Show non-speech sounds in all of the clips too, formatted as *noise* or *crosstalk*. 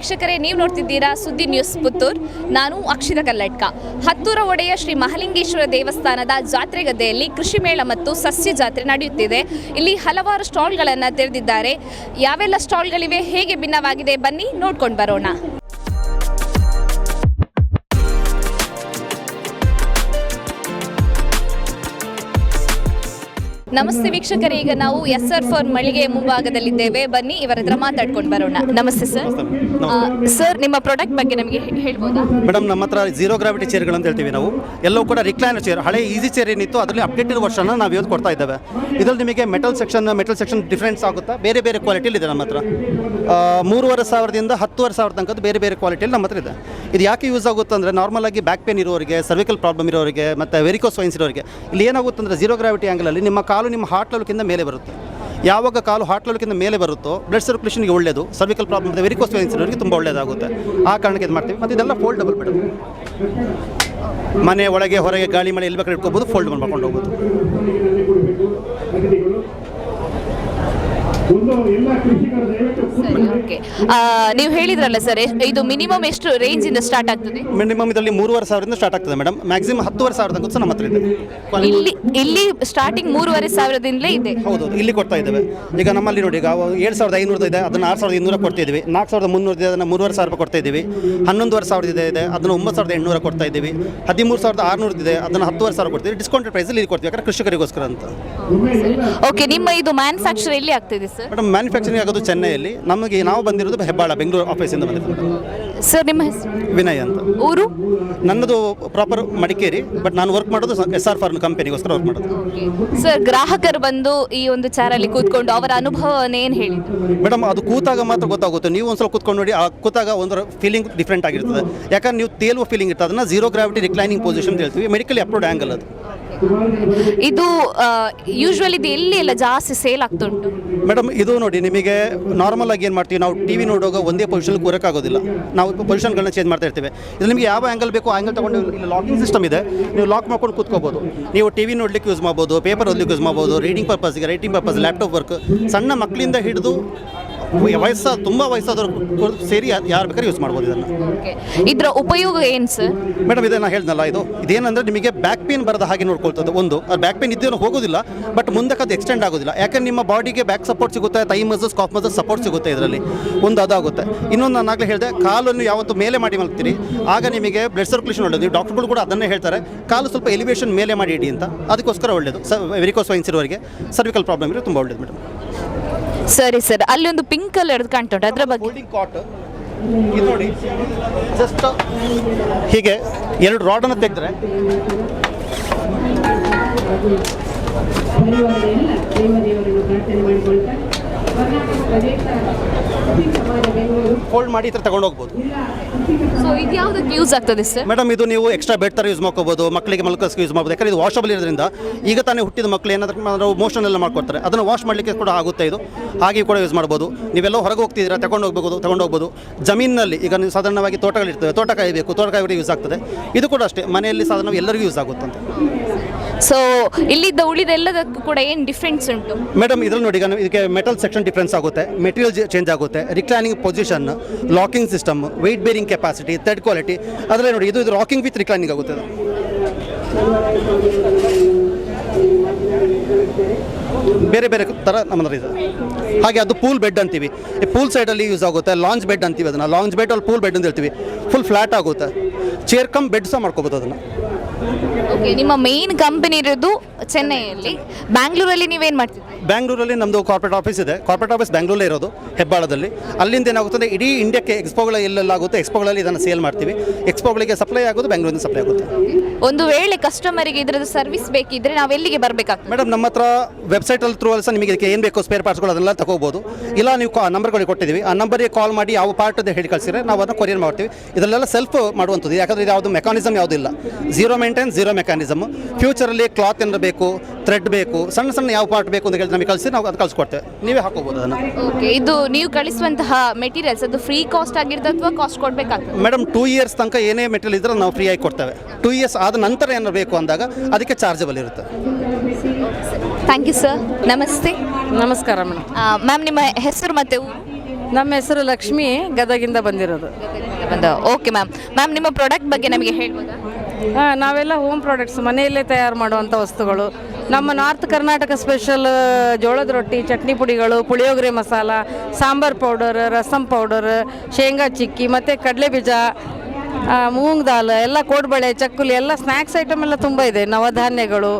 ವೀಕ್ಷಕರೇ, ನೀವು ನೋಡ್ತಿದ್ದೀರಾ ಸುದ್ದಿ ನ್ಯೂಸ್ ಪುತ್ತೂರ್. ನಾನು ಅಕ್ಷಿತ ಕಲ್ಲಟ್ಕ ಹತ್ತೂರ ಒಡೆಯ ಶ್ರೀ ಮಹಲಿಂಗೇಶ್ವರ ದೇವಸ್ಥಾನದ ಜಾತ್ರೆ ಗದ್ದೆಯಲ್ಲಿ ಕೃಷಿ ಮೇಳ ಮತ್ತು ಸಸ್ಯ ಜಾತ್ರೆ ನಡೆಯುತ್ತಿದೆ. ಇಲ್ಲಿ ಹಲವಾರು ಸ್ಟಾಲ್ಗಳನ್ನು ತೆರೆದಿದ್ದಾರೆ. ಯಾವೆಲ್ಲ ಸ್ಟಾಲ್ಗಳಿವೆ, ಹೇಗೆ ಭಿನ್ನವಾಗಿದೆ, ಬನ್ನಿ ನೋಡ್ಕೊಂಡು ಬರೋಣ. ನಮಸ್ತೆ ವೀಕ್ಷಕರೇ ಈಗ ನಾವು ಎಸ್ ಆರ್ ಫಾರ್ ಮಳಿಗೆ ಮುಂಭಾಗದಲ್ಲಿದ್ದೇವೆ. ಬನ್ನಿ ಇವರ ಹತ್ರ ಮಾತಾಡ್ಕೊಂಡು ಬರೋಣ. ನಮಸ್ತೆ ಸರ್. ಸರ್ ನಿಮ್ಮ ಪ್ರಾಡಕ್ಟ್ ಬಗ್ಗೆ ನಮಗೆ ಹೇಳ್ಬೋದು? ಮೇಡಮ್ ನಮ್ಮ ಹತ್ರ ಜೀರೋ ಗ್ರಾವಿಟಿ ಚೇರ್ಗಳು ಅಂತ ಹೇಳ್ತೀವಿ ನಾವು. ಎಲ್ಲವೂ ಕೂಡ ರಿಕ್ಲೈನರ್ ಚೇರ್ ಹಳೆ ಈಸಿ ಚೇರ್ ಏನಿತ್ತು ಅದರಲ್ಲಿ ಅಪ್ಡೇಟೆಡ್ ವರ್ಷನ ನಾವು ಇವತ್ತು ಕೊಡ್ತಾ ಇದ್ದೇವೆ. ಇದರಲ್ಲಿ ನಿಮಗೆ metal section metal section difference ಆಗುತ್ತಾ? ಬೇರೆ ಬೇರೆ ಕ್ವಾಲಿಟಿಯಲ್ಲಿ ಇದೆ ನಮ್ಮ ಹತ್ರ. ಮೂರುವರೆ ಸಾವಿರದಿಂದ ಹತ್ತುವರೆ ಸಾವಿರ ತನಕದ್ದು ಬೇರೆ ಬೇರೆ ಕ್ವಾಲಿಟಿಯಲ್ಲಿ ನಮ್ಮ ಹತ್ರ ಇದೆ. ಇದು ಯಾಕೆ ಯೂಸ್ ಆಗುತ್ತೆ ಅಂದರೆ ನಾರ್ಮಲ್ ಆಗಿ ಬ್ಯಾಕ್ ಪೇನ್ ಇರೋರಿಗೆ ಸರ್ವಿಕಲ್ ಪ್ರಾಬ್ಲಮ್ ಇರೋರಿಗೆ ಮತ್ತು ವೆರಿಕೋಸ್ ವೈನ್ಸ್ ಇರೋರಿಗೆ ಇಲ್ಲಿ ಏನಾಗುತ್ತೆ ಅಂದರೆ ಜೀರೋ ಗ್ರಾವಿಟಿ ಆ್ಯಂಗಲಲ್ಲಿ ನಿಮ್ಮ ಕಾಲು ನಿಮ್ಮ ಹಾರ್ಟ್ ಲೆವೆಲ್ಕಿಂತ ಮೇಲೆ ಬರುತ್ತೆ. ಯಾವಾಗ ಕಾಲು ಹಾರ್ಟ್ ಲೆವೆಲ್ಕಿಂತ ಮೇಲೆ ಬರುತ್ತೋ ಬ್ಲಡ್ ಸರ್ಕ್ಯುಲೇಷನ್ಗೆ ಒಳ್ಳೆಯದು ಸರ್ವಿಕಲ್ ಪ್ರಾಬ್ಲಮ್ ಇದೆ ವೆರಿಕೋಸ್ ವೆನ್ಸ್ ತುಂಬ ಒಳ್ಳೆಯದಾಗುತ್ತೆ ಆ ಕಾರಣಕ್ಕೆ ಇದು ಮಾಡ್ತೀವಿ. ಮತ್ತು ಇದೆಲ್ಲ ಫೋಲ್ಡ್ ಡಬಲ್ ಮೇಡಮ್ ಮನೆ ಒಳಗೆ, ಹೊರಗೆ, ಗಾಳಿ, ಮಳೆ, ಎಲ್ಲಿ ಬೇಕಾದ್ರೆ ಇಟ್ಕೋಬೋದು ಫೋಲ್ಡ್ ಮಾಡ್ಕೊಂಡು ಹೋಗ್ಬೋದು. ಒಂದು ಎಲ್ಲ ಕೃಷಿಕರು ದಯವಿಟ್ಟು ಓಕೆ ನೀವು ಹೇಳಿದ್ರಲ್ಲ ಸರ್ ಇದು ಮಿನಿಮಮ್ ಎಷ್ಟು ರೇಂಜ್ ಇಂದ ಸ್ಟಾರ್ಟ್ ಆಗ್ತದೆ? ಮಿನಿಮಮ್ ಇದರಲ್ಲಿ ಮೂರುವರೆ ಸಾವಿರದಿಂದ ಸ್ಟಾರ್ಟ್ ಆಗ್ತದೆ ಮೇಡಮ್ ಮ್ಯಾಕ್ಸಿಮಮ್ ಹತ್ತುವರೆ ಸಾವಿರ ತನಕ ಸಹ ನಮ್ಮ ಹತ್ರ ಇದೆ. ಇಲ್ಲಿ ಇಲ್ಲಿ ಸ್ಟಾರ್ಟಿಂಗ್ ಮೂರುವರೆ ಸಾವಿರದಿಂದಲೇ ಇದೆ. ಹೌದು ಇಲ್ಲಿ ಕೊಡ್ತಾ ಇದ್ದೇವೆ. ಈಗ ನಮ್ಮಲ್ಲಿ ನೋಡಿ ಈಗ ಏಳು ಸಾವಿರದ ಐನೂರು ಇದೆ ಅದನ್ನು ಆರು ಸಾವಿರದ ಇನ್ನೂರ ಕೊಡ್ತಾ ಇದ್ದೀವಿ. ನಾಲ್ಕು ಸಾವಿರದ ಮುನ್ನೂರು ಇದೆ ಅದನ್ನು ಮೂರುವರೆ ಸಾವಿರ ರೂಪಾಯಿ ಕೊಡ್ತಾ ಇದ್ದೀವಿ. ಹನ್ನೊಂದುವರೆ ಸಾವಿರದ ಇದೆ ಇದೆ ಅದನ್ನು ಒಂಬತ್ತು ಸಾವಿರದ ಎಂಟುನೂರ ಕೊಡ್ತಾ ಇದ್ದೀವಿ. ಹದಿಮೂರು ಸಾವಿರದ ಆರುನೂರು ಇದೆ ಅದನ್ನು ಹತ್ತುವರೆ ಸಾವಿರ ಕೊಡ್ತೀವಿ. ಡಿಸ್ಕೌಂಟ್ ಪ್ರೈಸಲ್ಲಿ ಇಲ್ಲಿ ಕೊಡ್ತೀವಿ ಯಾಕಂದ್ರೆ ಕೃಷಿಕರಿಗೋಸ್ಕರ ಅಂತ. ಓಕೆ ನಿಮ್ಮ ಇದು ಮ್ಯಾನುಫ್ಯಾಕ್ಚರ್ ಎಲ್ಲಿ ಆಗ್ತಿದೆ ಸರ್ ಮೇಡಮ್ ಮ್ಯಾನುಫ್ಯಾಕ್ಚರಿಂಗ್ ಆಗೋದು ಚೆನ್ನೈಯಲ್ಲಿ. ನಮಗೆ ನಾವು ಬಂದಿರೋದು ಹೆಬ್ಬಾಳ ಬೆಂಗಳೂರು ಆಫೀಸಿಂದ ಬಂದಿದ್ದೀವಿ ಸರ್ ನಿಮ್ಮ ಹೆಸರು? ವಿನಯ್ ಅಂತ. ಊರು? ನನ್ನದು ಪ್ರಾಪರ್ ಮಡಿಕೇರಿ ಬಟ್ ನಾನು ವರ್ಕ್ ಮಾಡೋದು ಎಸ್ ಆರ್ ಫಾರ್ಮ್ ಕಂಪನಿಗೋಸ್ಕರ ವರ್ಕ್ ಮಾಡೋದು. ಸರ್ ಗ್ರಾಹಕರು ಬಂದು ಈ ಒಂದು ಚಾರಲ್ಲಿ ಕೂತ್ಕೊಂಡು ಅವರ ಅನುಭವವನ್ನು ಏನು ಹೇಳಿ ಮೇಡಮ್ ಅದು ಕೂತಾಗ ಮಾತ್ರ ಗೊತ್ತಾಗುತ್ತೆ. ನೀವು ಒಂದ್ಸಲ ಕೂತ್ಕೊಂಡು ನೋಡಿ ಆ ಕೂತಾಗ ಒಂದರ ಫೀಲಿಂಗ್ ಡಿಫ್ರೆಂಟ್ ಆಗಿರ್ತದೆ. ಯಾಕಂದ್ರೆ ನೀವು ತೇಲುವ ಫೀಲಿಂಗ್ ಇರ್ತದೆ. ಅದನ್ನ ಜೀರೋ ಗ್ರಾವಿಟಿ ರಿಕ್ಲೈನಿಂಗ್ ಪೊಸಿಷನ್ ಅಂತ ಹೇಳ್ತೀವಿ. ಮೆಡಿಕಲಿ ಅಪ್ರೂವ್ಡ್ ಆ್ಯಂಗಲ್ ಅದು. ಇದು ಯೂಶ್ವಲಿ ಇದು ಎಲ್ಲಿ ಎಲ್ಲ ಜಾಸ್ತಿ ಸೇಲ್ ಆಗ್ತುಂಟು ಮೇಡಮ್, ಇದು ನೋಡಿ, ನಿಮಗೆ ನಾರ್ಮಲ್ ಆಗಿ ಏನು ಮಾಡ್ತೀವಿ? ನಾವು ಟಿ ವಿ ನೋಡುವಾಗ ಒಂದೇ ಪೊಸಿಷನ್ ಕೂರಕ್ಕಾಗೋದಿಲ್ಲ ನಾವು ಪೊಸಿಷನ್ಗಳನ್ನ ಚೇಂಜ್ ಮಾಡ್ತಾ ಇರ್ತೇವೆ. ಇದು ನಿಮಗೆ ಯಾವ ಆ್ಯಂಗಲ್ ಬೇಕು ಆ್ಯಂಗಲ್ ತೊಗೊಂಡು ಲಾಕಿಂಗ್ ಸಿಸ್ಟಮ್ ಇದೆ. ನೀವು ಲಾಕ್ ಮಾಡ್ಕೊಂಡು ಕೂತ್ಕೋಬೋದು. ನೀವು ಟಿ ವಿ ನೋಡ್ಲಿಕ್ಕೆ ಯೂಸ್ ಮಾಡ್ಬೋದು ಪೇಪರ್ ಓದ್ಲಿಕ್ಕೆ ಯೂಸ್ ಮಾಡ್ಬೋದು ರೀಡಿಂಗ್ ಪರ್ಪಸ್ಗೆ ರೈಟಿಂಗ್ ಪರ್ಪಸ್ ಲ್ಯಾಪ್ಟಾಪ್ ವರ್ಕ್ ಸಣ್ಣ ಮಕ್ಕಳಿಂದ ಹಿಡಿದು ವಯಸ್ಸ ತುಂಬ ವಯಸ್ಸಾದವರು ಸೇರಿ ಯಾರು ಬೇಕಾದ್ರೆ ಯೂಸ್ ಮಾಡ್ಬೋದು ಇದನ್ನು. ಇದರ ಉಪಯೋಗ ಏನು ಸರ್ ಮೇಡಮ್ ಇದನ್ನು ನಾನು ಹೇಳ್ದಲ್ಲ ಇದು ಇದೇನಂದ್ರೆ ನಿಮಗೆ ಬ್ಯಾಕ್ ಪೇನ್ ಬರದ ಹಾಗೆ ನೋಡ್ಕೊಳ್ತದೆ ಒಂದು. ಬ್ಯಾಕ್ ಪೇನ್ ಇದ್ದೇನು ಹೋಗೋದಿಲ್ಲ ಬಟ್ ಮುಂದಕ್ಕೆ ಅದು ಎಕ್ಸ್ಟೆಂಡ್ ಆಗೋದಿಲ್ಲ. ಯಾಕಂದ್ರೆ ನಿಮ್ಮ ಬಾಡಿಗೆ ಬ್ಯಾಕ್ ಸಪೋರ್ಟ್ ಸಿಗುತ್ತೆ thigh muscles calf muscles support ಸಿಗುತ್ತೆ ಇದರಲ್ಲಿ. ಒಂದು ಅದಾಗುತ್ತೆ. ಇನ್ನೊಂದು ನಾನು ಆಗಲೇ ಹೇಳಿದೆ ಕಾಲನ್ನು ಯಾವತ್ತು ಮೇಲೆ ಮಾಡಿ ಮಲ್ತೀರಿ ಆಗ ನಿಮಗೆ ಬ್ಲಡ್ ಸರ್ಕ್ಯುಲೇಷನ್ ಒಳ್ಳೆಯದು ನೀವು ಡಾಕ್ಟರ್ಗಳು ಕೂಡ ಅದನ್ನೇ ಹೇಳ್ತಾರೆ. ಕಾಲು ಸ್ವಲ್ಪ ಎಲಿವೇಷನ್ ಮೇಲೆ ಮಾಡಿ ಇಡಿ ಅಂತ. ಅದಕ್ಕೋಸ್ಕರ ಒಳ್ಳೆಯದು ವೆರಿಕೋಸ್ ವೈನ್ಸ್ ಇರೋರಿಗೆ ಸರ್ವಿಕಲ್ ಪ್ರಾಬ್ಲಮ್ ಇರೋ ತುಂಬ ಒಳ್ಳೆಯದು ಮೇಡಮ್. ಸರಿ ಸರ್. ಅಲ್ಲಿ ಒಂದು ಪಿಂಕ್ ಕಲರ್ ಕಾಣ್ತುಂಟು. ಅದರ ಬಗ್ಗೆ. ಹೋಲ್ಡಿಂಗ್ ಕಾಟ್ ಇದು ನೋಡಿ ಜಸ್ಟ್ ಹೀಗೆ ಎರಡು ರಾಡನ್ನು ತೆಗೆದ್ರೆ. ಪ್ರಾರ್ಥನೆ ಮಾಡಿಕೊಳ್ತಾ ಫೋಲ್ಡ್ ಮಾಡಿ ಈ ಥರ ತಗೊಂಡು ಹೋಗ್ಬೋದು ಸೊ ಇದು ಯಾವುದಕ್ಕೆ ಯೂಸ್ ಆಗ್ತದೆ ಸರ್ ಮೇಡಮ್ ಇದು ನೀವು ಎಕ್ಸ್ಟ್ರಾ ಬೆಡ್ ಥರ ಯೂಸ್ ಮಾಡ್ಕೋಬೋದು ಮಕ್ಕಳಿಗೆ ಮಲ್ಕೋಸ್ಗೆ ಯೂಸ್ ಮಾಡ್ಬೋದು. ಯಾಕಂದ್ರೆ ಇದು ವಾಶಬಲ್ ಇರೋದ್ರಿಂದ ಈಗ ತಾನೇ ಹುಟ್ಟಿದ ಮಕ್ಕಳು ಏನಾದರೂ ಮೋಷನ್ ಎಲ್ಲ ಮಾಡ್ಕೊಡ್ತಾರೆ. ಅದನ್ನು ವಾಶ್ ಮಾಡಲಿಕ್ಕೆ ಕೂಡ ಆಗುತ್ತೆ ಇದು. ಹಾಗೆ ಕೂಡ ಯೂಸ್ ಮಾಡ್ಬೋದು. ನೀವೆಲ್ಲ ಹೊರಗೆ ಹೋಗ್ತಿದ್ದೀರಾ ತಗೊಂಡು ಹೋಗ್ಬೋದು ತಗೊಂಡು ಹೋಗ್ಬೋದು ಜಮೀನಿನಲ್ಲಿ ಈಗ ನೀವು ಸಾಧಾರಣವಾಗಿ ತೋಟಗಳಿರ್ತವೆ ತೋಟ ಕಾಯಬೇಕು ತೋಟ ಯೂಸ್ ಆಗ್ತದೆ. ಇದು ಕೂಡ ಅಷ್ಟೇ ಮನೆಯಲ್ಲಿ ಸಾಧಾರಣ ಎಲ್ಲರಿಗೂ ಯೂಸ್ ಆಗುತ್ತೆ ಅಂತ ಸೊ ಇಲ್ಲಿದ್ದ ಉಳಿದೆಲ್ಲದಕ್ಕೂ ಕೂಡ ಏನು ಡಿಫ್ರೆನ್ಸ್ ಉಂಟು? ಮೇಡಮ್ ಇದ್ರಲ್ಲಿ ನೋಡಿ, ಈಗ ಇದಕ್ಕೆ ಮೆಟಲ್ ಸೆಕ್ಷನ್ ಡಿಫ್ರೆನ್ಸ್ ಆಗುತ್ತೆ ಮೆಟೀರಿಯಲ್ ಚೇಂಜ್ ಆಗುತ್ತೆ reclining position locking system weight bearing capacity third quality ಅದರಲ್ಲಿ ನೋಡಿ, ಇದು ಇದು ರಾಕಿಂಗ್ ವಿತ್ ರಿಕ್ಲೈನಿಂಗ್ ಆಗುತ್ತೆ ಬೇರೆ ಬೇರೆ ಥರ ನಮ್ಮದ್ರ ಇದೆ. ಹಾಗೆ ಅದು ಪೂಲ್ ಬೆಡ್ ಅಂತೀವಿ. ಪೂಲ್ ಸೈಡಲ್ಲಿ ಯೂಸ್ ಆಗುತ್ತೆ ಲಾಂಚ್ ಬೆಡ್ ಅಂತೀವಿ ಅದನ್ನು. ಲಾಂಚ್ ಬೆಡ್ ಅಲ್ಲಿ ಪೂಲ್ ಬೆಡ್ ಅಂತ ಹೇಳ್ತೀವಿ. ಫುಲ್ ಫ್ಲಾಟ್ ಆಗುತ್ತೆ. ಚೇರ್ ಕಮ್ ಬೆಡ್ ಸಹ ಮಾಡ್ಕೋಬೋದು ಅದನ್ನು. ಓಕೆ ನಿಮ್ಮ ಮೇನ್ ಕಂಪನಿ ಇರೋದು ಚೆನ್ನೈಯಲ್ಲಿ. ಬ್ಯಾಂಗ್ಳೂರಲ್ಲಿ ನೀವೇನು ಮಾಡ್ತಿದ್ದೀರಿ? ಬ್ಯಾಂಗ್ಳೂರಲ್ಲಿ ನಮ್ಮದು ಕಾರ್ಪೊರೇಟ್ ಆಫೀಸ್ ಇದೆ. ಕಾರ್ಪೊರೇಟ್ ಆಫೀಸ್ ಬ್ಯಾಂಗ್ಳೂರಲ್ಲೇ ಇರೋದು ಹೆಬ್ಬಾಳದಲ್ಲಿ. ಅಲ್ಲಿಂದ ಏನಾಗುತ್ತದೆ? ಅಂದರೆ ಇಡೀ ಇಂಡಿಯಾಕ್ಕೆ ಎಕ್ಸ್ಪೋಗಳ ಎಲ್ಲೆಲ್ಲಾಗುತ್ತೆ. ಎಕ್ಸ್ಪೋಗಳಲ್ಲಿ ಇದನ್ನು ಸೇಲ್ ಮಾಡ್ತೀವಿ. ಎಕ್ಸ್ಪೋಗಳಿಗೆ ಸಪ್ಲೈ ಆಗೋದು ಬೆಂಗಳೂರಿಂದ ಸಪ್ಲೈ ಆಗುತ್ತೆ. ಒಂದು ವೇಳೆ ಕಸ್ಟಮರಿಗೆ ಇದರದ್ದು ಸರ್ವಿಸ್ ಬೇಕಿದ್ರೆ ನಾವು ಎಲ್ಲಿಗೆ ಬರಬೇಕಾಗ್ತದೆ? ಮೇಡಮ್ ನಮ್ಮ ಹತ್ರ ವೆಬ್ಸೈಟಲ್ಲಿ ಥ್ರೂ ಸಹ ನಿಮಗೆ ಇದಕ್ಕೆ ಏನು ಬೇಕೋ ಸ್ಪೇರ್ ಪಾರ್ಟ್ಸ್ಗಳು ಅದೆಲ್ಲ ತಗೋಬೋದು. ಇಲ್ಲ ನೀವು ಕಾ ನಂಬರ್ಗಳಿಗೆ ಕೊಟ್ಟಿದ್ದೀವಿ. ಆ ನಂಬರಿಗೆ ಕಾಲ್ ಮಾಡಿ ಯಾವ ಪಾರ್ಟ್ ಅಂತ ಹೇಳಿ ಕಳಿಸಿದ್ರೆ ನಾವು ಅದನ್ನು ಕೊರಿಯರ್ ಮಾಡ್ತೀವಿ. ಇದರಲ್ಲೆಲ್ಲ ಸೆಲ್ಫ್ ಮಾಡುವಂಥದ್ದು. ಯಾಕಂದರೆ ಇದು ಯಾವುದು ಮೆಕಾನಿಸಮ್ ಯಾವುದಿಲ್ಲ ಝೀರೋ ಮೇಂಟೈನ್ ಝೀರೋ ಮೆಕಾನಿಸಮ್ ಫ್ಯೂಚರಲ್ಲಿ ಕ್ಲಾತ್ ಏನಾರು ಬೇಕು ಥ್ರೆಡ್ ಬೇಕು ಸಣ್ಣ ಸಣ್ಣ ಯಾವ ಪಾರ್ಟ್ ಬೇಕು ಅಂತ ಹೇಳಿ ನಮಗೆ ಕಳಿಸಿ ನಾವು ಅದು ಕಳಿಸ್ಕೊಡ್ತೇವೆ ನೀವೇ ಹಾಕೋಬೋದು ಅದನ್ನು. ಓಕೆ ಇದು ನೀವು ಕಳಿಸುವಂತಹ ಮೆಟೀರಿಯಲ್ಸ್ ಅದು ಫ್ರೀ ಕಾಸ್ಟ್ ಆಗಿರ್ತದೆ ಅಥವಾ ಕಾಸ್ಟ್ ಕೊಡಬೇಕಾಗ್ತದೆ? ಮೇಡಮ್ ಟೂ ಇಯರ್ಸ್ ತನಕ ಏನೇ ಮೆಟೀರಿಯಲ್ ಇದ್ರೆ ನಾವು ಫ್ರೀ ಆಗಿ ಕೊಡ್ತೇವೆ. ಟೂ ಇಯರ್ಸ್ ಆದ ನಂತರ ಏನಾರು ಬೇಕು ಅಂದಾಗ ಅದಕ್ಕೆ ಚಾರ್ಜಬಲ್ ಇರುತ್ತೆ. ಥ್ಯಾಂಕ್ ಯು ಸರ್ ನಮಸ್ತೆ. ನಮಸ್ಕಾರ ಮೇಡಮ್. ಮ್ಯಾಮ್ ನಿಮ್ಮ ಹೆಸರು ಮತ್ತೆ ನಮ್ಮ ಹೆಸರು ಲಕ್ಷ್ಮಿ ಗದಗಿಂದ ಬಂದಿರೋದು. ಬಂದು ಓಕೆ ಮ್ಯಾಮ್ ಮ್ಯಾಮ್ ನಿಮ್ಮ ಪ್ರಾಡಕ್ಟ್ ಬಗ್ಗೆ ನಮಗೆ ಹೇಳ್ಬೋದಾ? ಆ, ನಾವೆಲ್ಲ ಹೋಮ್ ಪ್ರಾಡಕ್ಟ್ಸ್ ಮನೆಯಲ್ಲೇ ತಯಾರು ಮಾಡುವಂಥ ವಸ್ತುಗಳು. ನಮ್ಮ ನಾರ್ತ್ ಕರ್ನಾಟಕ ಸ್ಪೆಷಲ್ ಜೋಳದ ರೊಟ್ಟಿ ಚಟ್ನಿ ಪುಡಿಗಳು ಪುಳಿಯೋಗರೆ ಮಸಾಲ ಸಾಂಬಾರ್ ಪೌಡರ್ ರಸಂ ಪೌಡರ್ ಶೇಂಗಾ ಚಿಕ್ಕಿ ಮತ್ತು ಕಡಲೆ ಬೀಜ ಮೂಂಗ್ ದಾಲ್ ಎಲ್ಲ ಕೋಡ್ಬಳೆ ಚಕ್ಕುಲಿ ಎಲ್ಲ ಸ್ನ್ಯಾಕ್ಸ್ ಐಟಮ್ ಎಲ್ಲ ತುಂಬ ಇದೆ. ನವಧಾನ್ಯಗಳು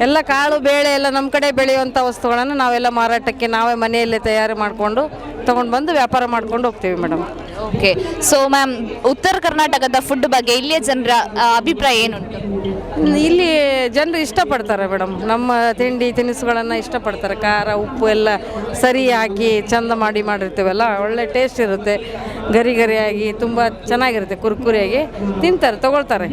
ಎಲ್ಲ ಕಾಳು ಬೇಳೆ ಎಲ್ಲ ನಮ್ಮ ಕಡೆ ಬೆಳೆಯುವಂಥ ವಸ್ತುಗಳನ್ನು ನಾವೆಲ್ಲ ಮಾರಾಟಕ್ಕೆ ನಾವೇ ಮನೆಯಲ್ಲೇ ತಯಾರು ಮಾಡಿಕೊಂಡು ತೊಗೊಂಡು ಬಂದು ವ್ಯಾಪಾರ ಮಾಡ್ಕೊಂಡು ಹೋಗ್ತೀವಿ ಮೇಡಮ್. ಓಕೆ ಸೊ ಮ್ಯಾಮ್ ಉತ್ತರ ಕರ್ನಾಟಕದ ಫುಡ್ ಬಗ್ಗೆ ಇಲ್ಲಿಯ ಜನರ ಅಭಿಪ್ರಾಯ ಏನುಂಟು? ಇಲ್ಲಿ ಜನರು ಇಷ್ಟಪಡ್ತಾರೆ ಮೇಡಮ್. ನಮ್ಮ ತಿಂಡಿ ತಿನಿಸುಗಳನ್ನು ಇಷ್ಟಪಡ್ತಾರೆ. ಖಾರ ಉಪ್ಪು ಎಲ್ಲ ಸರಿ ಹಾಕಿ ಚಂದ ಮಾಡಿ ಮಾಡಿರ್ತೀವಲ್ಲ ಒಳ್ಳೆ ಟೇಸ್ಟ್ ಇರುತ್ತೆ. ಗರಿ ಗರಿಯಾಗಿ ತುಂಬ ಚೆನ್ನಾಗಿರುತ್ತೆ ಕುರ್ಕುರಿಯಾಗಿ. ತಿಂತಾರೆ ತಗೊಳ್ತಾರೆ.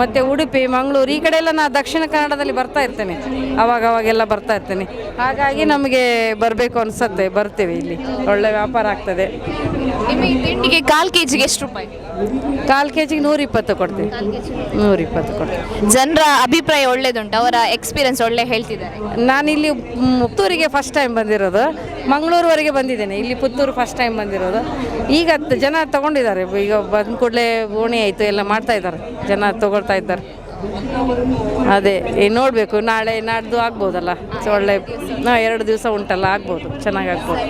ಮತ್ತು ಉಡುಪಿ ಮಂಗಳೂರು ಈ ಕಡೆ ಎಲ್ಲ ನಾ ದಕ್ಷಿಣ ಕನ್ನಡದಲ್ಲಿ ಬರ್ತಾ ಇರ್ತೇನೆ. ಅವಾಗ ಅವಾಗೆಲ್ಲ ಬರ್ತಾ ಇರ್ತೇನೆ. ಹಾಗಾಗಿ ನಮಗೆ ಬರಬೇಕು ಅನಿಸುತ್ತೆ ಬರ್ತೀವಿ ಇಲ್ಲಿ. ಒಳ್ಳೆ ವ್ಯಾಪಾರ ಆಗ್ತದೆ. ತಿಂಡಿಗೆ ಕಾಲು ಕೆ ಜಿಗೆ ಎಷ್ಟು ರೂಪಾಯಿ? ಕಾಲು ಕೆ ಜಿಗೆ ನೂರಿಪ್ಪತ್ತು ಕೊಡ್ತೀವಿ. ನೂರಿಪ್ಪತ್ತು ಕೊಡ್ತೀವಿ. ಜನರ ಅಭಿಪ್ರಾಯ ಒಳ್ಳೇದುಂಟು, ಅವರ ಎಕ್ಸ್ಪೀರಿಯನ್ಸ್ ಒಳ್ಳೆ ಹೇಳ್ತಿದ್ದಾರೆ. ನಾನಿಲ್ಲಿ ಇಲ್ಲಿ ಪುತ್ತೂರಿಗೆ ಫಸ್ಟ್ ಟೈಮ್ ಬಂದಿರೋದು, ಮಂಗಳೂರುವರೆಗೆ ಬಂದಿದ್ದೇನೆ. ಇಲ್ಲಿ ಪುತ್ತೂರು ಫಸ್ಟ್ ಟೈಮ್ ಬಂದಿರೋದು. ಈಗ ಜನ ತಗೊಂಡಿದ್ದಾರೆ. ಈಗ ಬಂದ ಕೂಡಲೇ ಓಣಿ ಆಯಿತು, ಎಲ್ಲ ಮಾಡ್ತಾ ಇದ್ದಾರೆ. ಜನ ತಗೊಳ್ತಾ ಇದ್ದಾರೆ. ಅದೇ ಈ ನೋಡಬೇಕು ನಾಳೆ ನಾಡ್ದು ಆಗ್ಬೋದಲ್ಲ? ಸೊ ಒಳ್ಳೆ ಹಾಂ ಎರಡು ದಿವಸ ಉಂಟಲ್ಲ ಆಗ್ಬೋದು ಚೆನ್ನಾಗಿ ಆಗ್ಬೋದು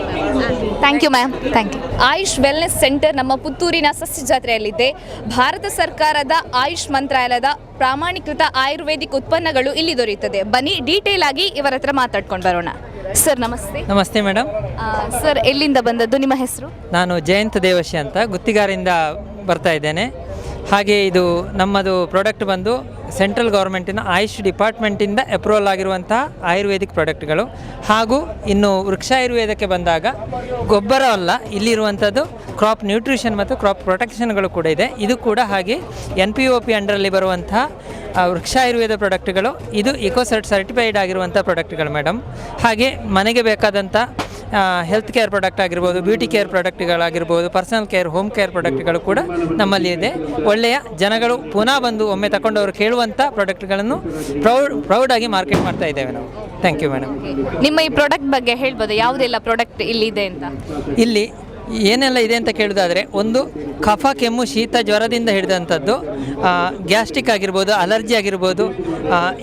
thank you ma'am thank you Ayush wellness centre ನಮ್ಮ ಪುತ್ತೂರಿನ ಸಸ್ಯ ಜಾತ್ರೆಯಲ್ಲಿದೆ ಭಾರತ ಸರ್ಕಾರದ ಆಯುಷ್ ಮಂತ್ರಾಲಯದ ಪ್ರಾಮಾಣಿಕೃತ ಆಯುರ್ವೇದಿಕ್ ಉತ್ಪನ್ನಗಳು ಇಲ್ಲಿ ದೊರೆಯುತ್ತದೆ. ಬನ್ನಿ ಡೀಟೇಲ್ ಆಗಿ ಇವರ ಹತ್ರ ಮಾತಾಡ್ಕೊಂಡು ಬರೋಣ. ಸರ್ ನಮಸ್ತೆ. ನಮಸ್ತೆ ಮೇಡಮ್ ಸರ್ ಎಲ್ಲಿಂದ ಬಂದದ್ದು ನಿಮ್ಮ ಹೆಸರು? ನಾನು ಜಯಂತ ದೇವಶಿ ಅಂತ ಗುತ್ತಿಗಾರಿಂದ ಬರ್ತಾ ಇದ್ದೇನೆ. ಹಾಗೆ ಇದು ನಮ್ಮದು ಪ್ರಾಡಕ್ಟ್ ಬಂದು ಸೆಂಟ್ರಲ್ ಗೌರ್ಮೆಂಟಿನ ಆಯುಷ್ ಡಿಪಾರ್ಟ್ಮೆಂಟಿಂದ ಅಪ್ರೂವಲ್ ಆಗಿರುವಂತಹ ಆಯುರ್ವೇದಿಕ್ ಪ್ರಾಡಕ್ಟ್ಗಳು ಹಾಗೂ ಇನ್ನು ವೃಕ್ಷ ಆಯುರ್ವೇದಕ್ಕೆ ಬಂದಾಗ ಗೊಬ್ಬರ ಅಲ್ಲ, ಇಲ್ಲಿರುವಂಥದ್ದು ಕ್ರಾಪ್ ನ್ಯೂಟ್ರಿಷನ್ ಮತ್ತು ಕ್ರಾಪ್ ಪ್ರೊಟೆಕ್ಷನ್ಗಳು ಕೂಡ ಇದೆ. ಇದು ಕೂಡ ಹಾಗೆ ಎನ್ ಪಿ ಒ ಪಿ ಅಂಡರಲ್ಲಿ ಬರುವಂತಹ ವೃಕ್ಷ ಆಯುರ್ವೇದ ಪ್ರಾಡಕ್ಟ್ಗಳು ಇದು ಇಕೋಸರ್ಟ್ ಸರ್ಟಿಫೈಡ್ ಆಗಿರುವಂಥ ಪ್ರಾಡಕ್ಟ್ಗಳು ಮೇಡಮ್ ಹಾಗೆ ಮನೆಗೆ ಬೇಕಾದಂಥ ಹೆಲ್ತ್ ಕೇರ್ ಪ್ರಾಡಕ್ಟ್ ಆಗಿರ್ಬೋದು ಬ್ಯೂಟಿ ಕೇರ್ ಪ್ರಾಡಕ್ಟ್ಗಳಾಗಿರ್ಬೋದು ಪರ್ಸನಲ್ ಕೇರ್ ಹೋಮ್ ಕೇರ್ ಪ್ರಾಡಕ್ಟ್ಗಳು ಕೂಡ ನಮ್ಮಲ್ಲಿ ಇದೆ. ಒಳ್ಳೆಯ ಜನಗಳು ಪುನಃ ಬಂದು ಒಮ್ಮೆ ತಗೊಂಡವರು ಕೇಳುವಂಥ ಪ್ರಾಡಕ್ಟ್ಗಳನ್ನು ಪ್ರೌಡ್ ಪ್ರೌಡಾಗಿ ಮಾರ್ಕೆಟ್ ಮಾಡ್ತಾ ಇದ್ದೇವೆ ನಾವು. ಥ್ಯಾಂಕ್ ಯು ಮೇಡಮ್ ನಿಮ್ಮ ಈ ಪ್ರಾಡಕ್ಟ್ ಬಗ್ಗೆ ಹೇಳ್ಬೋದು? ಯಾವುದೆಲ್ಲ ಪ್ರಾಡಕ್ಟ್ ಇಲ್ಲಿದೆ ಅಂತ? ಇಲ್ಲಿ ಏನೆಲ್ಲ ಇದೆ ಅಂತ ಕೇಳೋದಾದರೆ, ಒಂದು ಕಫ, ಕೆಮ್ಮು, ಶೀತ, ಜ್ವರದಿಂದ ಹಿಡಿದಂಥದ್ದು ಗ್ಯಾಸ್ಟ್ರಿಕ್ ಆಗಿರ್ಬೋದು, ಅಲರ್ಜಿ ಆಗಿರ್ಬೋದು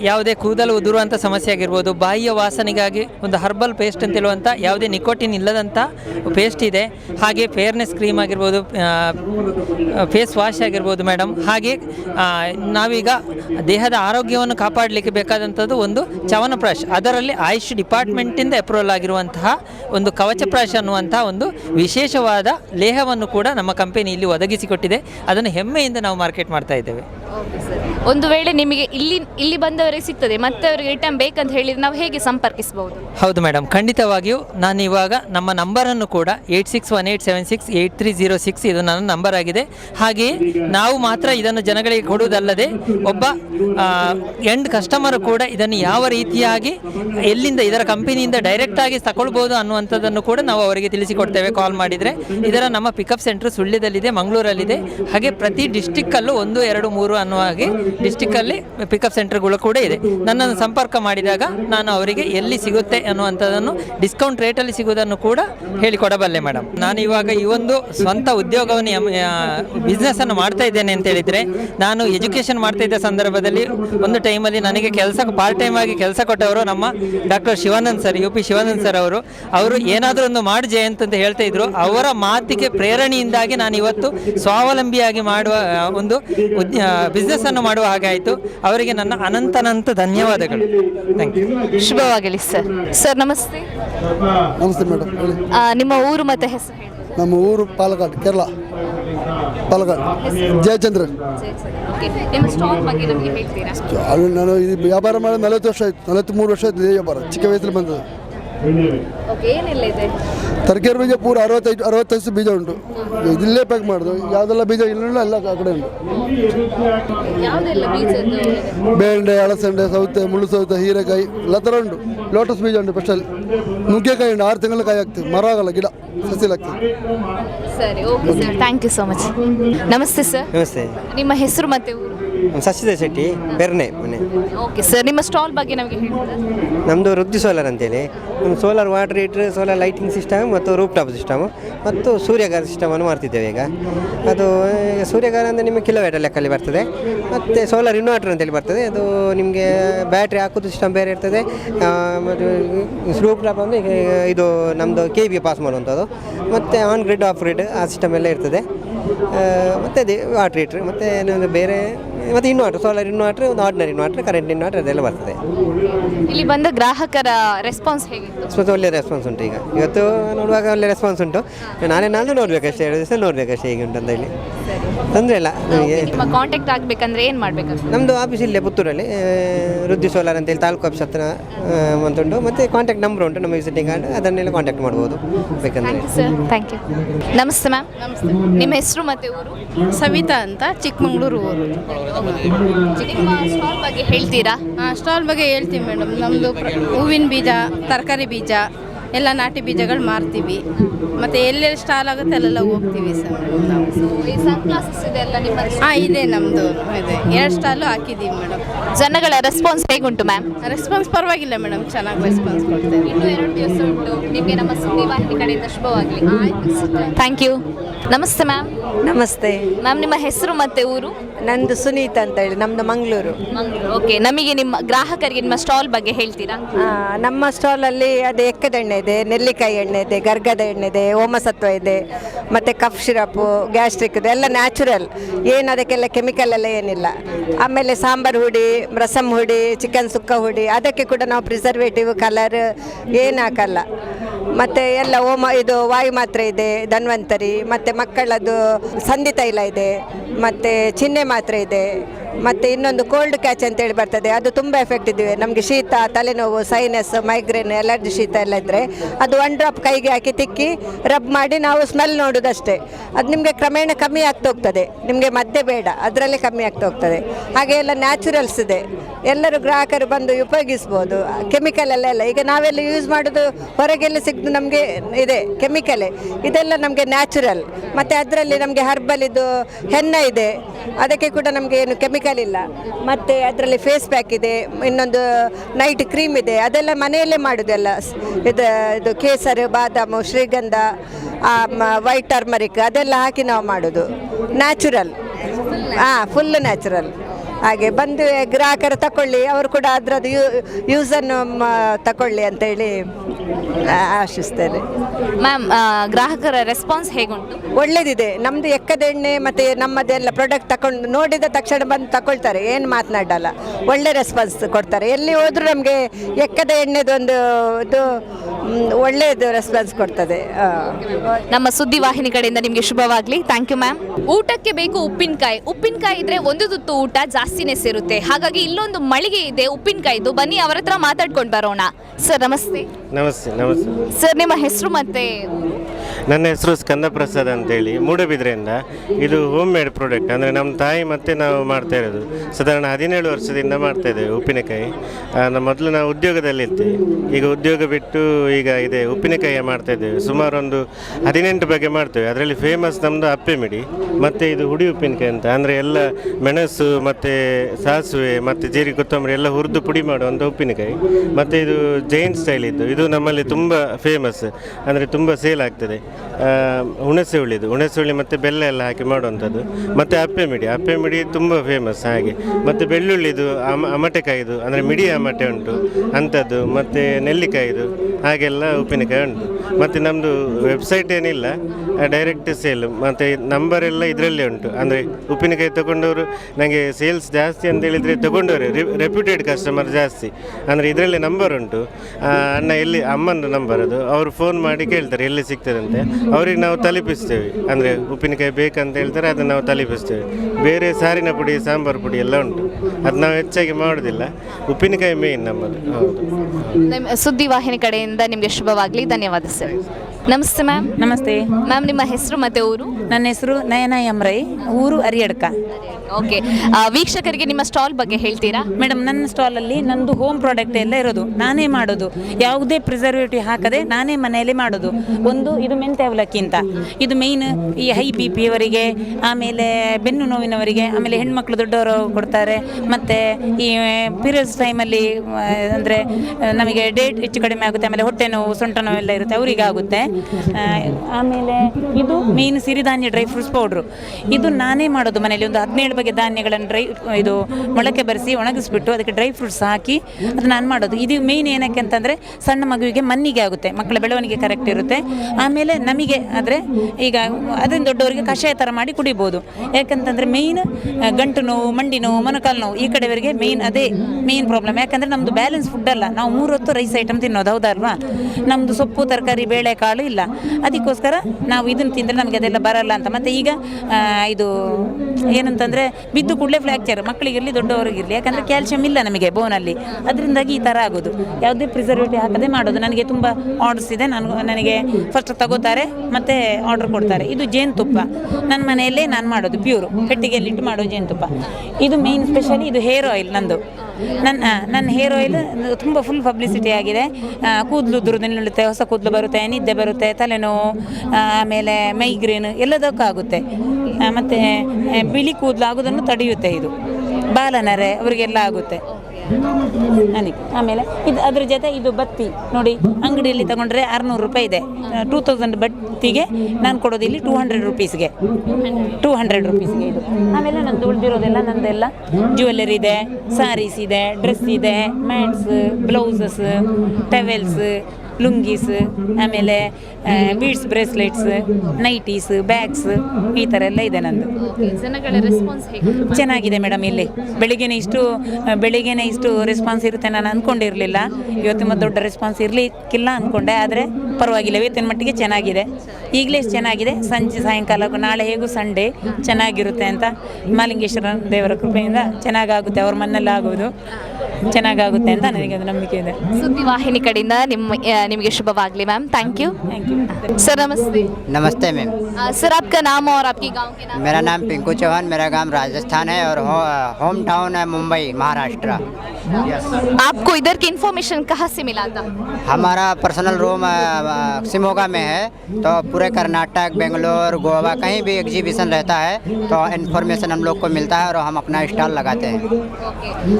ಯಾವುದೇ ಕೂದಲು ಉದುರುವಂಥ ಸಮಸ್ಯೆ ಆಗಿರ್ಬೋದು, ಬಾಯಿಯ ವಾಸನೆಗಾಗಿ ಒಂದು ಹರ್ಬಲ್ ಪೇಸ್ಟ್ ಅಂತ ಹೇಳುವಂಥ ಯಾವುದೇ ನಿಕೋಟಿನ್ ಇಲ್ಲದಂಥ ಪೇಸ್ಟ್ ಇದೆ. ಹಾಗೆ ಫೇರ್ನೆಸ್ ಕ್ರೀಮ್ ಆಗಿರ್ಬೋದು ಫೇಸ್ ವಾಶ್ ಆಗಿರ್ಬೋದು ಮೇಡಮ್ ಹಾಗೆ ನಾವೀಗ ದೇಹದ ಆರೋಗ್ಯವನ್ನು ಕಾಪಾಡಲಿಕ್ಕೆ ಬೇಕಾದಂಥದ್ದು ಒಂದು ಚವನಪ್ರಾಶ್ ಅದರಲ್ಲಿ ಆಯುಷ್ ಡಿಪಾರ್ಟ್ಮೆಂಟಿಂದ ಅಪ್ರೂವಲ್ ಆಗಿರುವಂತಹ ಒಂದು ಕವಚಪ್ರಾಶ್ ಅನ್ನುವಂತಹ ಒಂದು ವಿಶೇಷವಾದ ಲೇಹವನ್ನು ಕೂಡ ನಮ್ಮ ಕಂಪೆನಿ ಇಲ್ಲಿ ಒದಗಿಸಿಕೊಟ್ಟಿದೆ. ಅದನ್ನು ಹೆಮ್ಮೆಯಿಂದ ನಾವು ಮಾರ್ಕೆಟ್ ಮಾಡ್ತಾ ಇದ್ದೇವೆ. ಒಂದು ವೇಳೆ ನಿಮಗೆ ಇಲ್ಲಿ ಇಲ್ಲಿ ಬಂದವರಿಗೆ ಸಿಗ್ತದೆ ಮತ್ತೆ ಅವರಿಗೆ ರಿಟರ್ನ್ ಬೇಕಂತ ಹೇಳಿದ್ರೆ ನಾವು ಹೇಗೆ ಸಂಪರ್ಕಿಸಬಹುದು? ಹೌದು ಮೇಡಮ್ ಖಂಡಿತವಾಗಿಯೂ ನಾನು ಇವಾಗ ನಮ್ಮ ನಂಬರನ್ನು ಕೂಡ eight six one eight seven six eight three zero six ಇದು ನನ್ನ ನಂಬರ್ ಆಗಿದೆ. ಹಾಗೆಯೇ ನಾವು ಮಾತ್ರ ಇದನ್ನು ಜನಗಳಿಗೆ ಕೊಡುವುದಲ್ಲದೆ ಒಬ್ಬ ಎಂಡ್ ಕಸ್ಟಮರ್ ಕೂಡ ಇದನ್ನು ಯಾವ ರೀತಿಯಾಗಿ ಎಲ್ಲಿಂದ ಇದರ ಕಂಪನಿಯಿಂದ ಡೈರೆಕ್ಟಾಗಿ ತಗೊಳ್ಬೋದು ಅನ್ನುವಂಥದ್ದನ್ನು ಕೂಡ ನಾವು ಅವರಿಗೆ ತಿಳಿಸಿಕೊಡ್ತೇವೆ. ಕಾಲ್ ಮಾಡಿದರೆ ಇದರ ನಮ್ಮ ಪಿಕಪ್ ಸೆಂಟ್ರ್ ಸುಳ್ಳ್ಯದಲ್ಲಿದೆ ಮಂಗಳೂರಲ್ಲಿದೆ. ಹಾಗೆ ಪ್ರತಿ ಡಿಸ್ಟಿಕ್ಕಲ್ಲೂ ಒಂದು, ಎರಡು, ಮೂರು ಅನ್ನುವ ಹಾಗೆ ಡಿಸ್ಟಿಕ್ಕಲ್ಲಿ ಪಿಕಪ್ ಸೆಂಟರ್ಗಳು ಕೂಡ ಇದೆ. ನನ್ನನ್ನು ಸಂಪರ್ಕ ಮಾಡಿದಾಗ ನಾನು ಅವರಿಗೆ ಎಲ್ಲಿ ಸಿಗುತ್ತೆ ಅನ್ನುವಂಥದ್ದನ್ನು ಡಿಸ್ಕೌಂಟ್ ರೇಟಲ್ಲಿ ಸಿಗುವುದನ್ನು ಕೂಡ ಹೇಳಿಕೊಡಬಲ್ಲೆ ಮೇಡಮ್ ನಾನು ಇವಾಗ ಈ ಒಂದು ಸ್ವಂತ ಉದ್ಯೋಗವನ್ನು ಬಿಸ್ನೆಸ್ಸನ್ನು ಮಾಡ್ತಾ ಇದ್ದೇನೆ ಅಂತ ಹೇಳಿದರೆ, ನಾನು ಎಜುಕೇಷನ್ ಮಾಡ್ತಾ ಇದ್ದ ಸಂದರ್ಭದಲ್ಲಿ ಒಂದು ಟೈಮಲ್ಲಿ ನನಗೆ ಕೆಲಸ ಪಾರ್ಟ್ ಟೈಮ್ ಆಗಿ ಕೆಲಸ ಕೊಟ್ಟವರು ನಮ್ಮ doctor Shivanand sir U P Shivanand sir ಅವರು. ಅವರು ಏನಾದರೂ ಒಂದು ಮಾಡಿ ಜಯಂತ್ ಅಂತ ಹೇಳ್ತಾ ಇದ್ರು. ಅವರ ಮಾತಿಗೆ ಪ್ರೇರಣೆಯಿಂದಾಗಿ ನಾನು ಇವತ್ತು ಸ್ವಾವಲಂಬಿಯಾಗಿ ಮಾಡುವ ಒಂದು ಬಿಸ್ನೆಸ್ ಅನ್ನು ಮಾಡುವ ಹಾಗೆ ಆಯಿತು. ಅವರಿಗೆ ನನ್ನ ಅನಂತನಂತ ಧನ್ಯವಾದಗಳು. ಥ್ಯಾಂಕ್ ಯು ಶುಭವಾಗಲಿ ಸರ್. ಸರ್ ನಮಸ್ತೆ. ನಮಸ್ತೆ ಮೇಡಮ್ ಹೇಳಿ. ಆ, ನಿಮ್ಮ ಊರು ಮತ್ತೆ ಹೆಸರು ಹೇಳಿ. ನಮ್ಮ ಊರು ಪಾಲಕಾಡ್ ಕೇರಳ. ಪಾಲಕಾಡ್ ಜಯಚಂದ್ರನ್ Okay. ನಿಮ್ಮ ಸ್ಟಾಲ್ ಬಗ್ಗೆ ನಮಗೆ ಹೇಳ್ತೀರಾ? ಅದು ನಾನು ಇದು ವ್ಯಾಪಾರ ಮಾಡಿ ನಲವತ್ತು ವರ್ಷ ಆಯ್ತು. ನಲವತ್ತ್ಮೂರು ವರ್ಷ ಆಯ್ತು ಇದೇ ವ್ಯಾಪಾರ. ಚಿಕ್ಕ ವಯಸ್ಸಲ್ಲಿ ಬಂದದ್ದು. ಓಕೆ ಏನೆಲ್ಲ ಇದೆ? ತರಕಾರಿ ಬೀಜ ಪೂರ ಅರವತ್ತೈದು ಅರವತ್ತೈದು ಬೀಜ ಉಂಟು. ಇಲ್ಲೇ ಪ್ಯಾಕ್ ಮಾಡೋದು. ಯಾವುದೆಲ್ಲ ಬೀಜ ಇಲ್ಲ ಎಲ್ಲ ಆ ಕಡೆ ಉಂಟು. ಯಾವುದೆಲ್ಲ ಬೀಜದ್ದು ಇದೆ? ಬೇಂಡೆ ಅಳಸಂಡೆ ಸೌತೆ ಮುಳ್ಳು ಸೌತೆ ಹೀರೆಕಾಯಿ ಎಲ್ಲ ಥರ ಉಂಟು. ಲೋಟಸ್ ಬೀಜ ಉಂಟು ಸ್ಪೆಷಲ್ ನುಗ್ಗೆಕಾಯಿ ಉಂಟು. ಆರು ತಿಂಗಳ ಕಾಯಿ ಆಗ್ತದೆ. ಮರ ಆಗಲ್ಲ ಗಿಡ. ಸಸಿಲಾಗ್ತದೆ ಸರಿ okay sir. Thank you so much ನಮಸ್ತೆ ಸರ್ ನಮಸ್ತೆ. ನಿಮ್ಮ ಹೆಸರು ಮತ್ತೆ ಊರು? ಸಸ್ಯದ ಶೆಟ್ಟಿ ಬೆರ್ನೆ ಮನೆ. ಓಕೆ ಸರ್ ನಿಮ್ಮ ಸ್ಟಾಲ್ ಬಗ್ಗೆ ನಮಗೆ ಹೇಳ್ತೀರಾ? ನಮ್ಮದು ವೃದ್ಧಿ ಸೋಲಾರ್ ಅಂತೇಳಿ. ಒಂದು solar water heater solar lighting system ಮತ್ತು ರೂಪ್ ಟಾಪ್ ಸಿಸ್ಟಮು ಮತ್ತು ಸೂರ್ಯಗಾರ ಸಿಸ್ಟಮನ್ನು ಮಾಡ್ತಿದ್ದೇವೆ ಈಗ. ಅದು ಈಗ ಸೂರ್ಯಗಾರ ಅಂದರೆ ನಿಮಗೆ ಕಿಲೋಮೀಟರ್ ಲೆಕ್ಕಲ್ಲಿ ಬರ್ತದೆ. ಮತ್ತು ಸೋಲಾರ್ ಇನ್ವರ್ಟರ್ ಅಂತೇಳಿ ಬರ್ತದೆ. ಅದು ನಿಮಗೆ ಬ್ಯಾಟ್ರಿ ಹಾಕೋದು ಸಿಸ್ಟಮ್ ಬೇರೆ ಇರ್ತದೆ. ಮತ್ತು ರೂಪ್ ಟಾಪ್ ಅಂದರೆ ಈಗ ಇದು ನಮ್ಮದು ಕೆ ಬಿ ಪಾಸ್ ಮಾಡುವಂಥದ್ದು. ಮತ್ತು ಆನ್ ಗ್ರಿಡ್ ಆಫ್ ಗ್ರಿಡ್ ಆ ಸಿಸ್ಟಮ್ ಎಲ್ಲ ಇರ್ತದೆ. ಮತ್ತು ಅದೇ ವಾಟರ್ ಹೀಟ್ರ್ ಮತ್ತು ಏನಂದ್ರೆ ಬೇರೆ ಮತ್ತು ಇನ್ವರ್ಟರ್ ಸೋಲಾರ್ ಇನ್ವರ್ಟರ್ ಒಂದು ಆರ್ಡಿನರಿ ಇನ್ವರ್ಟರ್ ಕರೆಂಟ್ ಇನ್ವರ್ಟರ್ ಅದೆಲ್ಲ ಬರ್ತದೆ. ಇಲ್ಲಿ ಬಂದ ಗ್ರಾಹಕರ ರೆಸ್ಪಾನ್ಸ್ ಹೇಗಿತ್ತು? ಸ್ವಲ್ಪ ಒಳ್ಳೆ ರೆಸ್ಪಾನ್ಸ್ ಉಂಟು ಈಗ. ಇವತ್ತು ನೋಡುವಾಗ ಒಳ್ಳೆ ರೆಸ್ಪಾನ್ಸ್ ಉಂಟು. ನಾಳೆ ನೋಡ್ಬೇಕು ನೋಡಬೇಕಷ್ಟೇ ಎರಡು ದಿವಸ ನೋಡಬೇಕಷ್ಟೇ ಹೇಗೆ ಉಂಟು ಅಂತ ಹೇಳಿ. ತೊಂದರೆ ಇಲ್ಲ ನನಗೆ ನಿಮ್ಮ ಕಾಂಟ್ಯಾಕ್ಟ್ ಆಗಬೇಕಂದ್ರೆ ಏನು ಮಾಡಬೇಕು? ನಮ್ಮದು ಆಫೀಸ್ ಇಲ್ಲೇ ಪುತ್ತೂರಲ್ಲಿ ಆ, ವೃದ್ಧಿ ಸೋಲಾರ್ ಅಂತೇಳಿ ತಾಲೂಕು ಆಫೀಸ್ ಹತ್ರ ಆ, ಅಂತುಂಟು ಮತ್ತು ಕಾಂಟ್ಯಾಕ್ಟ್ ನಂಬರ್ ಉಂಟು ನಮ್ಮ ವಿಸಿಟಿಂಗ್ ಕಾರ್ಡ್ ಅದನ್ನೆಲ್ಲ ಕಾಂಟ್ಯಾಕ್ಟ್ ಮಾಡ್ಬೋದು. ಬೇಕಂದರೆ. Thank you sir thank you ನಮಸ್ತೆ ಮ್ಯಾಮ್ ನಮಸ್ತೆ. ನಿಮ್ಮ ಹೆಸರು ಮತ್ತು ಊರು? ಸವಿತಾ ಅಂತ ಚಿಕ್ಕಮಂಗ್ಳೂರು ಊರು. ನಿಮ್ಮ ಸ್ಟಾಲ್ ಬಗ್ಗೆ ಹೇಳ್ತೀರಾ? ಸ್ಟಾಲ್ ಬಗ್ಗೆ ಹೇಳ್ತೀವಿ ಮೇಡಮ್. ನಮ್ಮದು ಹೂವಿನ ಬೀಜ ತರಕಾರಿ ಬೀಜ ಎಲ್ಲ ನಾಟಿ ಬೀಜಗಳು ಮಾರ್ತೀವಿ. ಮತ್ತು ಎಲ್ಲೆಲ್ಲಿ ಸ್ಟಾಲ್ ಆಗುತ್ತೆ ಅಲ್ಲೆಲ್ಲ ಹೋಗ್ತೀವಿ ಸರ್ ನಾವು. ಈ ಸನ್ ಕ್ಲಾಸಸ್ ಇದೆ ಎಲ್ಲ ನಿಮ್ಮ ಹಾಂ ಇದೆ ನಮ್ಮದು ಇದೆ. ಎರಡು ಸ್ಟಾಲು ಹಾಕಿದ್ದೀವಿ ಮೇಡಮ್. ಜನಗಳ ರೆಸ್ಪಾನ್ಸ್ ಹೇಗುಂಟು ಮ್ಯಾಮ್ ರೆಸ್ಪಾನ್ಸ್ ಪರವಾಗಿಲ್ಲ ಮೇಡಮ್. ಚೆನ್ನಾಗಿ ರೆಸ್ಪಾನ್ಸ್ ಕೊಡ್ತೇವೆ ಇನ್ನು ಎರಡು ದಿವಸ ಉಂಟು. ನಿಮಗೆ ನಮ್ಮ ಸುದ್ದಿ ವಾಹಿನಿ ಕಡೆಯಿಂದ ಶುಭವಾಗಲಿ. ಥ್ಯಾಂಕ್ ಯು ನಮಸ್ತೆ ಮ್ಯಾಮ್ ನಮಸ್ತೆ. ಮ್ಯಾಮ್ ನಿಮ್ಮ ಹೆಸರು ಮತ್ತೆ ಊರು? ನಂದು ಸುನೀತ್ ಅಂತ ಹೇಳಿ ನಮ್ದು ಮಂಗಳೂರು. ಓಕೆ ನಮಗೆ ನಿಮ್ಮ ಗ್ರಾಹಕರಿಗೆ ನಿಮ್ಮ ಸ್ಟಾಲ್ ಬಗ್ಗೆ ಹೇಳ್ತೀರಾ? ಆ, ನಮ್ಮ ಸ್ಟಾಲಲ್ಲಿ ಅದೇ ಎಕ್ಕದೆಣ್ಣೆ ಇದೆ ನೆಲ್ಲಿಕಾಯಿ ಎಣ್ಣೆ ಇದೆ ಗರ್ಗದ ಎಣ್ಣೆ ಇದೆ ಓಮಸತ್ವ ಇದೆ ಮತ್ತು ಕಫ್ ಶಿರಪ್ಪು ಗ್ಯಾಸ್ಟ್ರಿಕ್ ಇದೆ ಎಲ್ಲ ನ್ಯಾಚುರಲ್ ಏನು ಅದಕ್ಕೆಲ್ಲ ಕೆಮಿಕಲ್ ಎಲ್ಲ ಏನಿಲ್ಲ. ಆಮೇಲೆ ಸಾಂಬಾರ್ ಹುಡಿ ರಸಂ ಹುಡಿ ಚಿಕನ್ ಸುಕ್ಕ ಹುಡಿ ಅದಕ್ಕೆ ಕೂಡ ನಾವು ಪ್ರಿಸರ್ವೇಟಿವ್ ಕಲರ್ ಏನು ಹಾಕಲ್ಲ. ಮತ್ತು ಎಲ್ಲ ಓಮ, ಇದು ವಾಯು ಮಾತ್ರೆ ಇದೆ, ಧನ್ವಂತರಿ, ಮತ್ತು ಮಕ್ಕಳದ್ದು ಸಂಧಿ ತೈಲ ಇದೆ, ಮತ್ತು ಚಿಹ್ನೆ ಮಾತ್ರೆ ಇದೆ. ಮತ್ತು ಇನ್ನೊಂದು ಕೋಲ್ಡ್ ಕ್ಯಾಚ್ ಅಂತೇಳಿ ಬರ್ತದೆ. ಅದು ತುಂಬ ಎಫೆಕ್ಟ್ ಇದ್ದೀವಿ ನಮಗೆ ಶೀತ, ತಲೆನೋವು ಸೈನಸ್ ಮೈಗ್ರೇನ್ ಎಲರ್ಜಿ ಶೀತ ಎಲ್ಲ ಇದ್ದರೆ ಅದು ಒನ್ ಡ್ರಾಪ್ ಕೈಗೆ ಹಾಕಿ ತಿಕ್ಕಿ ರಬ್ ಮಾಡಿ ನಾವು ಸ್ಮೆಲ್ ನೋಡೋದಷ್ಟೇ. ಅದು ನಿಮಗೆ ಕ್ರಮೇಣ ಕಮ್ಮಿ ಆಗ್ತಾ ಹೋಗ್ತದೆ. ನಿಮಗೆ ಮದ್ದೆ ಬೇಡ. ಅದರಲ್ಲೇ ಕಮ್ಮಿ ಆಗ್ತಾ ಹೋಗ್ತದೆ. ಹಾಗೆ ಎಲ್ಲ ನ್ಯಾಚುರಲ್ಸ್ ಇದೆ. ಎಲ್ಲರೂ ಗ್ರಾಹಕರು ಬಂದು ಉಪಯೋಗಿಸ್ಬೋದು. ಕೆಮಿಕಲ್ ಎಲ್ಲ ಇಲ್ಲ. ಈಗ ನಾವೆಲ್ಲ ಯೂಸ್ ಮಾಡೋದು ಹೊರಗೆಲ್ಲ ಸಿಗ್ದು ನಮಗೆ ಇದೆ ಕೆಮಿಕಲೇ ಇದೆಲ್ಲ ನಮಗೆ ನ್ಯಾಚುರಲ್ ಮತ್ತು ಅದರಲ್ಲಿ ನಮಗೆ ಹರ್ಬಲ್ ಇದು ಹೆನ್ನ ಇದೆ. ಅದಕ್ಕೆ ಕೂಡ ನಮಗೆ ಏನು ಕೆಮಿಕಲ್ ಇಲ್ಲ ಮತ್ತು ಅದರಲ್ಲಿ ಫೇಸ್ ಪ್ಯಾಕ್ ಇದೆ ಇನ್ನೊಂದು ನೈಟ್ ಕ್ರೀಮ್ ಇದೆ ಅದೆಲ್ಲ ಮನೆಯಲ್ಲೇ ಮಾಡೋದೆಲ್ಲ ಇದು ಇದು ಕೇಸರು ಬಾದಾಮು ಶ್ರೀಗಂಧ ವೈಟ್ ಟರ್ಮರಿಕ್ ಅದೆಲ್ಲ ಹಾಕಿ ನಾವು ಮಾಡೋದು. ನ್ಯಾಚುರಲ್ ಹಾಂ ಫುಲ್ ನ್ಯಾಚುರಲ್ ಹಾಗೆ ಬಂದು ಗ್ರಾಹಕರು ತಕೊಳ್ಳಿ ಅವರು ಕೂಡ ಅದರದ್ದು ಯೂ ಯೂಸನ್ನು ತಕೊಳ್ಳಿ ಅಂತ ಹೇಳಿ ಆಶಿಸ್ತೇನೆ. ಮ್ಯಾಮ್ ಗ್ರಾಹಕರ ರೆಸ್ಪಾನ್ಸ್ ಹೇಗುಂಟು? ಒಳ್ಳೇದಿದೆ. ನಮ್ಮದು ಎಕ್ಕದೆಣ್ಣೆ ಮತ್ತು ನಮ್ಮದೆಲ್ಲ ಪ್ರಾಡಕ್ಟ್ ತಕೊಂಡು ನೋಡಿದ ತಕ್ಷಣ ಬಂದು ತಗೊಳ್ತಾರೆ ಏನು ಮಾತನಾಡಲ್ಲ. ಒಳ್ಳೆ ರೆಸ್ಪಾನ್ಸ್ ಕೊಡ್ತಾರೆ. ಎಲ್ಲಿ ಹೋದರೂ ನಮಗೆ ಎಕ್ಕದ ಎಣ್ಣೆದೊಂದು ಇದು ಒಳ್ಳೆಯದು ರೆಸ್ಪಾನ್ಸ್ ಕೊಡ್ತದೆ. ನಮ್ಮ ಸುದ್ದಿ ವಾಹಿನಿ ಕಡೆಯಿಂದ ನಿಮಗೆ ಶುಭವಾಗಲಿ. ಥ್ಯಾಂಕ್ ಯು ಮ್ಯಾಮ್ ಊಟಕ್ಕೆ ಬೇಕು ಉಪ್ಪಿನಕಾಯಿ. ಉಪ್ಪಿನಕಾಯಿ ಇದ್ರೆ ಒಂದು ತುತ್ತು ಊಟ ಜಾಸ್ತಿನೇ ಸೇರುತ್ತೆ. ಹಾಗಾಗಿ ಇಲ್ಲೊಂದು ಮಳಿಗೆ ಇದೆ ಉಪ್ಪಿನಕಾಯಿದು. ಬನ್ನಿ ಅವರ ಹತ್ರ ಮಾತಾಡ್ಕೊಂಡು ಬರೋಣ. ಸರ್ ನಮಸ್ತೆ. ನಮಸ್ತೆ ನಮಸ್ತೆ. ಸರ್ ನಿಮ್ಮ ಹೆಸರು ಮತ್ತೆ? ನನ್ನ ಹೆಸರು ಸ್ಕಂದ ಪ್ರಸಾದ್ ಅಂತೇಳಿ. ಮೂಡಬಿದ್ರೆಯಿಂದ. ಇದು ಹೋಮ್ ಮೇಡ್ ಪ್ರಾಡಕ್ಟ್ ಅಂದರೆ ನಮ್ಮ ತಾಯಿ ಮತ್ತೆ ನಾವು ಮಾಡ್ತಾ ಇರೋದು. ಸಾಧಾರಣ ಹದಿನೇಳು ವರ್ಷದಿಂದ ಮಾಡ್ತಾ ಇದ್ದೇವೆ ಉಪ್ಪಿನಕಾಯಿ. ಆ, ನಮ್ಮ ಮೊದಲು ನಾವು ಉದ್ಯೋಗದಲ್ಲಿ ಇರ್ತೀವಿ. ಈಗ ಉದ್ಯೋಗ ಬಿಟ್ಟು ಈಗ ಇದೆ ಉಪ್ಪಿನಕಾಯಿ ಮಾಡ್ತಾ ಇದ್ದೇವೆ. ಸುಮಾರು ಒಂದು ಹದಿನೆಂಟು ಬಗೆ ಮಾಡ್ತೇವೆ. ಅದರಲ್ಲಿ ಫೇಮಸ್ ನಮ್ಮದು ಅಪ್ಪೆ ಮಿಡಿ ಮತ್ತು ಇದು ಹುಡಿ ಉಪ್ಪಿನಕಾಯಿ ಅಂತ. ಅಂದರೆ ಎಲ್ಲ ಮೆಣಸು ಮತ್ತು ಸಾಸಿವೆ ಮತ್ತು ಜೀರಿಗೆ, ಕೊತ್ತಂಬರಿ ಎಲ್ಲ ಹುರಿದು ಪುಡಿ ಮಾಡುವಂಥ ಉಪ್ಪಿನಕಾಯಿ. ಮತ್ತು ಇದು ಜೈನ್ ಸ್ಟೈಲ್ ಇದ್ದು, ಇದು ನಮ್ಮಲ್ಲಿ ತುಂಬ ಫೇಮಸ್ ಅಂದರೆ ತುಂಬ ಸೇಲ್ ಆಗ್ತದೆ. ಹುಣಸೆ ಹುಳಿದು ಹುಣಸೆ ಹುಳಿ ಮತ್ತು ಬೆಲ್ಲ ಎಲ್ಲ ಹಾಕಿ ಮಾಡುವಂಥದ್ದು. ಮತ್ತು ಅಪ್ಪೆ ಮಿಡಿ. ಅಪ್ಪೆ ಮಿಡಿ ತುಂಬ ಫೇಮಸ್ ಹಾಗೆ. ಮತ್ತು ಬೆಳ್ಳುಳ್ಳಿದು ಅಮ, ಅಮಟೆಕಾಯಿದು, ಅಂದರೆ ಮಿಡಿ ಅಮಟೆ ಉಂಟು. ಅಂಥದ್ದು. ಮತ್ತು ನೆಲ್ಲಿಕಾಯಿದು, ಹಾಗೆಲ್ಲ ಉಪ್ಪಿನಕಾಯಿ ಉಂಟು. ಮತ್ತು ನಮ್ಮದು ವೆಬ್ಸೈಟ್ ಏನಿಲ್ಲ ಡೈರೆಕ್ಟ್ ಸೇಲ್ ಮತ್ತು ನಂಬರ್ ಎಲ್ಲ ಇದರಲ್ಲೇ ಉಂಟು. ಅಂದರೆ ಉಪ್ಪಿನಕಾಯಿ ತಗೊಂಡವರು ನನಗೆ ಸೇಲ್ಸ್ ಜಾಸ್ತಿ ಅಂತ ಹೇಳಿದರೆ ತಗೊಂಡವ್ರೆ ರೆಪ್ಯೂಟೆಡ್ ಕಸ್ಟಮರ್ ಜಾಸ್ತಿ. ಅಂದರೆ ಇದರಲ್ಲಿ ನಂಬರ್ ಉಂಟು. ಅಣ್ಣ ಎಲ್ಲಿ, ಅಮ್ಮನ ನಂಬರ್ ಅದು. ಅವರು ಫೋನ್ ಮಾಡಿ ಕೇಳ್ತಾರೆ, ಎಲ್ಲಿ ಸಿಗ್ತದಂತೆ. ಅವ್ರಿಗೆ ನಾವು ತಲುಪಿಸ್ತೇವೆ. ಅಂದರೆ ಉಪ್ಪಿನಕಾಯಿ ಬೇಕಂತ ಹೇಳ್ತಾರೆ, ಅದನ್ನು ನಾವು ತಲುಪಿಸ್ತೇವೆ. ಬೇರೆ ಸಾರಿನ ಪುಡಿ, ಸಾಂಬಾರು ಪುಡಿ ಎಲ್ಲ ಉಂಟು. ಅದು ನಾವು ಹೆಚ್ಚಾಗಿ ಮಾಡೋದಿಲ್ಲ. ಉಪ್ಪಿನಕಾಯಿ ಮೇನ್ ನಮ್ಮದು. ಹೌದು. ಸುದ್ದಿ ವಾಹಿನಿ ಕಡೆಯಿಂದ ನಿಮಗೆ ಶುಭವಾಗಲಿ. ಧನ್ಯವಾದ ಸರ್. ನಮಸ್ತೆ ಮ್ಯಾಮ್. ನಮಸ್ತೆ. ಮ್ಯಾಮ್ ನಿಮ್ಮ ಹೆಸರು ಮತ್ತೆ ಊರು? ನನ್ನ ಹೆಸರು ನಯನ ಎಮ್ರೈ ಊರು ಅರಿಯಡ್ಕ. ಓಕೆ. ವೀಕ್ಷಕರಿಗೆ ನಿಮ್ಮ ಸ್ಟಾಲ್ ಬಗ್ಗೆ ಹೇಳ್ತೀರಾ? ಮೇಡಮ್ ನನ್ನ ಸ್ಟಾಲಲ್ಲಿ ನಂದು ಹೋಮ್ ಪ್ರಾಡಕ್ಟ್ ಎಲ್ಲ ಇರೋದು. ನಾನೇ ಮಾಡೋದು. ಯಾವುದೇ ಪ್ರಿಸರ್ವೇಟಿವ್ ಹಾಕದೆ ನಾನೇ ಮನೆಯಲ್ಲಿ ಮಾಡೋದು. ಒಂದು ಇದು ಮೆಂತೆ ಅವಲಕ್ಕಿ ಅಂತ ಇದು ಮೇಯ್ನ್ ಈ ಹೈ ಬಿ ಪಿಯವರಿಗೆ ಆಮೇಲೆ ಬೆನ್ನು ನೋವಿನವರಿಗೆ ಆಮೇಲೆ ಹೆಣ್ಮಕ್ಳು ದೊಡ್ಡವರು ಕೊಡ್ತಾರೆ. ಮತ್ತು ಈ ಪೀರಿಯಡ್ಸ್ ಟೈಮಲ್ಲಿ ಅಂದರೆ ನಮಗೆ ಡೇಟ್ ಹೆಚ್ಚು ಕಡಿಮೆ ಆಗುತ್ತೆ. ಆಮೇಲೆ ಹೊಟ್ಟೆ ನೋವು ಸೊಂಟ ನೋವೆಲ್ಲ ಇರುತ್ತೆ. ಅವರಿಗೆ ಆಗುತ್ತೆ ಆಮೇಲೆ ಇದು ಮೇನ್ ಸಿರಿಧಾನ್ಯ ಡ್ರೈ ಫ್ರೂಟ್ಸ್ ಪೌಡ್ರು ಇದು ನಾನೇ ಮಾಡೋದು ಮನೆಯಲ್ಲಿ. ಒಂದು ಹದಿನೇಳು ಬಗೆ ಧಾನ್ಯಗಳನ್ನು ಡ್ರೈ ಇದು ಮೊಳಕೆ ಬರೆಸಿ ಒಣಗಿಸ್ಬಿಟ್ಟು ಅದಕ್ಕೆ ಡ್ರೈ ಫ್ರೂಟ್ಸ್ ಹಾಕಿ ಅದು ನಾನು ಮಾಡೋದು. ಇದು ಮೇಯ್ನ್ ಏನಕ್ಕೆ ಅಂತಂದರೆ ಸಣ್ಣ ಮಗುವಿಗೆ ಮಣ್ಣಿಗೆ ಆಗುತ್ತೆ. ಮಕ್ಕಳ ಬೆಳವಣಿಗೆ ಕರೆಕ್ಟ್ ಇರುತ್ತೆ. ಆಮೇಲೆ ನಮಗೆ ಆದರೆ ಈಗ ಅದರಿಂದ ದೊಡ್ಡವರಿಗೆ ಕಷಾಯ ಥರ ಮಾಡಿ ಕುಡಿಬೋದು. ಯಾಕಂತಂದರೆ ಮೇಯ್ನ್ ಗಂಟು ನೋವು, ಮಂಡಿ ನೋವು, ಮೊಣಕಾಲು ನೋವು ಈ ಕಡೆಯವರಿಗೆ ಮೇಯ್ನ್ ಅದೇ ಮೇಯ್ನ್ ಪ್ರಾಬ್ಲಮ್ ಯಾಕಂದರೆ ನಮ್ಮದು ಬ್ಯಾಲೆನ್ಸ್ ಫುಡ್ ಅಲ್ಲ. ನಾವು ಮೂರು ಹೊತ್ತು ರೈಸ್ ಐಟಮ್ ತಿನ್ನೋದು. ಹೌದಲ್ವಾ? ನಮ್ಮದು ಸೊಪ್ಪು, ತರಕಾರಿ ಬೇಳೆ ಇಲ್ಲ. ಅದಕ್ಕೋಸ್ಕರ ನಾವು ಇದನ್ನು ತಿಂದರೆ ನಮಗೆ ಅದೆಲ್ಲ ಬರಲ್ಲ ಅಂತ. ಮತ್ತು ಈಗ ಇದು ಏನಂತಂದರೆ ಬಿದ್ದು ಕೂಡಲೇ ಫ್ರ್ಯಾಕ್ಚರ್ ಮಕ್ಕಳಿಗಿರಲಿ ದೊಡ್ಡವರಿಗಿರಲಿ, ಯಾಕಂದರೆ ಕ್ಯಾಲ್ಸಿಯಂ ಇಲ್ಲ ನಮಗೆ ಬೋನಲ್ಲಿ ಅದರಿಂದಾಗಿ ಈ ಥರ ಆಗೋದು. ಯಾವುದೇ ಪ್ರಿಸರ್ವೇಟಿವ್ ಹಾಕದೆ ಮಾಡೋದು. ನನಗೆ ತುಂಬ ಆರ್ಡರ್ಸ್ ಇದೆ. ನಾನು, ನನಗೆ ಫಸ್ಟ್ ತಗೋತಾರೆ, ಮತ್ತು ಆರ್ಡರ್ ಕೊಡ್ತಾರೆ. ಇದು ಜೇನುತುಪ್ಪ. ನನ್ನ ಮನೆಯಲ್ಲೇ ನಾನು ಮಾಡೋದು ಪ್ಯೂರು ಪೆಟ್ಟಿಗೆಯಲ್ಲಿಟ್ಟು ಮಾಡೋ ಜೇನುತುಪ್ಪ. ಇದು ಮೇಯ್ನ್ ಸ್ಪೆಷಲಿ ಇದು ಹೇರ್ ಆಯಿಲ್ ನಂದು. ನನ್ನ ನನ್ನ ಹೇರ್ ಆಯಿಲ್ ತುಂಬ ಫುಲ್ ಪಬ್ಲಿಸಿಟಿ ಆಗಿದೆ. ಕೂದಲು ದುರ್ದು ನಿಲ್ಲುತ್ತೆ ಹೊಸ ಕೂದಲು ಬರುತ್ತೆ ನಿದ್ದೆ ಬರುತ್ತೆ ತಲೆನೋವು ಆಮೇಲೆ ಮೈಗ್ರೇನ್ ಎಲ್ಲದಕ್ಕೂ ಆಗುತ್ತೆ ಆ, ಮತ್ತು ಬಿಳಿ ಕೂದಲು ಆಗೋದನ್ನು ತಡೆಯುತ್ತೆ ಇದು. ಬಾಲನರೆ ಅವರಿಗೆಲ್ಲ ಆಗುತ್ತೆ. ನನಗೆ. ಆಮೇಲೆ ಇದು ಅದ್ರ ಜೊತೆ ಇದು ಬತ್ತಿ. ನೋಡಿ, ಅಂಗಡಿಯಲ್ಲಿ ತಗೊಂಡ್ರೆ ಆರುನೂರು ರೂಪಾಯಿ ಇದೆ. ಟೂ ತೌಸಂಡ್ ಬತ್ತಿಗೆ ನಾನು ಕೊಡೋದು ಇಲ್ಲಿ ಟೂ ಹಂಡ್ರೆಡ್ ರುಪೀಸ್ಗೆ ಟೂ ಹಂಡ್ರೆಡ್ ರುಪೀಸ್ಗೆ ಇದು. ಆಮೇಲೆ ನಂದು ಉಳಿದಿರೋದೆಲ್ಲ ನಂದೆಲ್ಲ ಜ್ಯುವೆಲ್ಲರಿ ಇದೆ ಸಾರೀಸ್ ಇದೆ ಡ್ರೆಸ್ ಇದೆ ಮ್ಯಾಟ್ಸ್ ಬ್ಲೌಸಸ್ ಟವೆಲ್ಸ್ ಲುಂಗೀಸ್ ಆಮೇಲೆ ಬೀಡ್ಸ್ ಬ್ರೇಸ್ಲೆಟ್ಸ್ ನೈಟೀಸ್ ಬ್ಯಾಗ್ಸ್ ಈ ಥರ ಎಲ್ಲ ಇದೆ ನಂದು. ಜನಗಳ ರೆಸ್ಪಾನ್ಸ್ ಹೇಗೆ? ಚೆನ್ನಾಗಿದೆ ಮೇಡಮ್ ಇಲ್ಲಿ. ಬೆಳಿಗ್ಗೆನೇ ಇಷ್ಟು ಬೆಳಿಗ್ಗೆನೇ ಇಷ್ಟು ರೆಸ್ಪಾನ್ಸ್ ಇರುತ್ತೆ ನಾನು ಅಂದ್ಕೊಂಡಿರಲಿಲ್ಲ ಇವತ್ತು ದೊಡ್ಡ ರೆಸ್ಪಾನ್ಸ್ ಇರಲಿಕ್ಕಿಲ್ಲ ಅಂದ್ಕೊಂಡೆ ಆದರೆ ಪರವಾಗಿಲ್ಲ. ಇವತ್ತಿನ ಮಟ್ಟಿಗೆ ಚೆನ್ನಾಗಿದೆ. ಈಗಲೇ ಇಷ್ಟು ಚೆನ್ನಾಗಿದೆ. ಸಂಜೆ ಸಾಯಂಕಾಲ ನಾಳೆ ಹೇಗೂ ಸಂಡೇ ಚೆನ್ನಾಗಿರುತ್ತೆ ಅಂತ ಮಾಲಿಂಗೇಶ್ವರ ದೇವರ ಕೃಪೆಯಿಂದ ಚೆನ್ನಾಗಾಗುತ್ತೆ ಅವ್ರ ಮನೆಯಲ್ಲಿ ಆಗೋದು ಚೆನ್ನಾಗಾಗುತ್ತೆ ಅಂತ ನನಗೆ ಅದು ನಂಬಿಕೆ ಇದೆ ಸುದ್ದಿ ವಾಹಿನಿ ಕಡೆಯಿಂದ ನಿಮ್ಮ ಆ, ನಿಮಗೆ शुभवागली ma'am thank you thank you sir नमस्ते नमस्ते मैम आ, सर आपका नाम और आपकी गांव के नाम मेरा नाम पिंकू चौहान मेरा गांव राजस्थान है और हो, होम टाउन है मुंबई महाराष्ट्र आपको इधर की इन्फॉर्मेशन कहाँ से मिला था हमारा पर्सनल रूम अ, शिमोगा में है तो पूरे कर्नाटक बेंगलोर गोवा कहीं भी एग्जीबिशन रहता है तो इन्फॉर्मेशन हम लोग को मिलता है और हम अपना स्टॉल लगाते हैं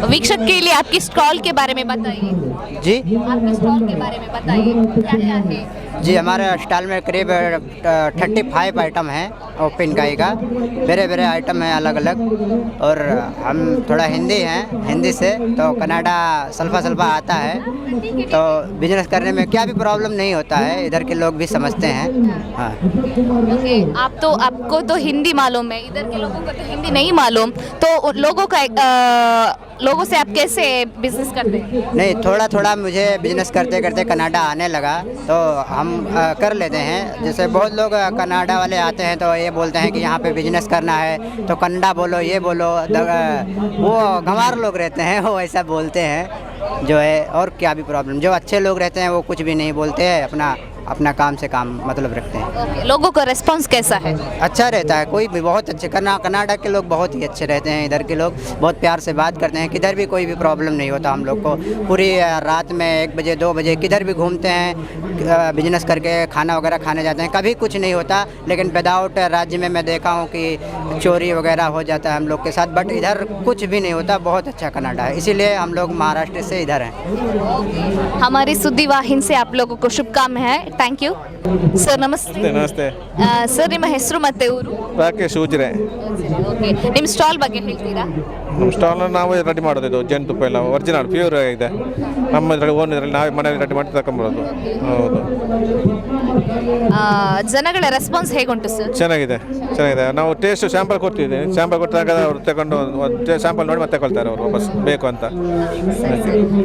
वीक्षक के लिए आपकी स्टॉल के बारे में बताइए? जी। आपके स्टॉल के बारे में बताइए? क्या क्या है जी हमारे स्टॉल में करीब थर्टी फाइव आइटम हैं ओपन काई का। बेरे बेरे आइटम हैं अलग अलग और हम थोड़ा हिंदी हैं हिंदी से तो कनाडा सल्फा सल्फा आता है। तो बिज़नेस करने में क्या भी प्रॉब्लम नहीं होता है इधर के लोग भी समझते हैं। हाँ। आप तो आपको तो हिंदी मालूम है इधर के लोगों को तो हिंदी नहीं मालूम। तो लोगों का अ, लोगों से आप कैसे बिज़नेस करते हैं? नहीं थोड़ा थोड़ा मुझे बिज़नेस करते करते कनाडा आने लगा तो हम अ, कर लेते हैं। जैसे बहुत लोग कनाडा वाले आते हैं तो ये बोलते हैं कि यहाँ पे बिज़नेस करना है। तो कन्नडा बोलो ये बोलो वो गंवार लोग रहते हैं *laughs* वो ऐसा बोलते हैं। जो है और क्या भी प्रॉब्लम जो अच्छे लोग रहते हैं वो कुछ भी नहीं बोलते हैं अपना। अपना काम से काम मतलब रखते हैं। लोगों का रिस्पांस कैसा है? अच्छा रहता है कोई भी बहुत अच्छे कना कनाडा के लोग बहुत ही अच्छे रहते हैं इधर के लोग बहुत प्यार से बात करते हैं किधर भी कोई भी प्रॉब्लम नहीं होता हम लोग को। पूरी रात में एक बजे दो बजे किधर भी घूमते हैं बिज़नेस करके खाना वगैरह खाने जाते हैं कभी कुछ नहीं होता लेकिन विदाउट राज्य में मैं देखा हूँ कि चोरी वगैरह हो जाता है हम लोग के साथ बट इधर कुछ भी नहीं होता बहुत अच्छा कनाडा है इसीलिए हम लोग महाराष्ट्र से इधर हैं। हमारी सुद्दी वाहिन से आप लोगों को शुभकामनाएँ ಥ್ಯಾಂಕ್ ಯು ಸರ್ ನಮಸ್ತೆ ನಮಸ್ತೆ ಸರ್ ನಿಮ್ಮ ಹೆಸರು ಮತ್ತೆ ಊರು? ರಾಕೇಶ್ ಉಜಿರೆ ಓಕೆ ನಿಮ್ಮ ಸ್ಟಾಲ್ ಬಗ್ಗೆ ಹೇಳ್ತೀರಾ? ನಮ್ಮ ಸ್ಟಾಲ್ನ ನಾವು ರೆಡಿ ಮಾಡೋದು ಇದು ಜೇನುತುಪ್ಪ ಎಲ್ಲ ಒರಿಜಿನಲ್ ಪ್ಯೂರ್ ಇದೆ ನಮ್ಮ ಇದರಲ್ಲಿ ಓನ್ ಇದರಲ್ಲಿ ನಾವೇ ಮನೆಯಲ್ಲಿ ರೆಡಿ ಮಾಡಿ ತಗೊಂಬರೋದು ಹೌದು. ಆ, ಜನಗಳ ರೆಸ್ಪಾನ್ಸ್ ಹೇಗುಂಟು ಸರ್ ಚೆನ್ನಾಗಿದೆ ಚೆನ್ನಾಗಿದೆ. ನಾವು ಟೇಸ್ಟ್ ಸ್ಯಾಂಪಲ್ ಕೊಡ್ತಿದ್ದೀವಿ ಸ್ಯಾಂಪಲ್ ಕೊಟ್ಟಾಗ ಅವರು ತಗೊಂಡು ಸ್ಯಾಂಪಲ್ ನೋಡಿ ಮತ್ತೆ ತಗೊಳ್ತಾರೆ ಅವರು ವಾಪಸ್ ಬೇಕು ಅಂತ.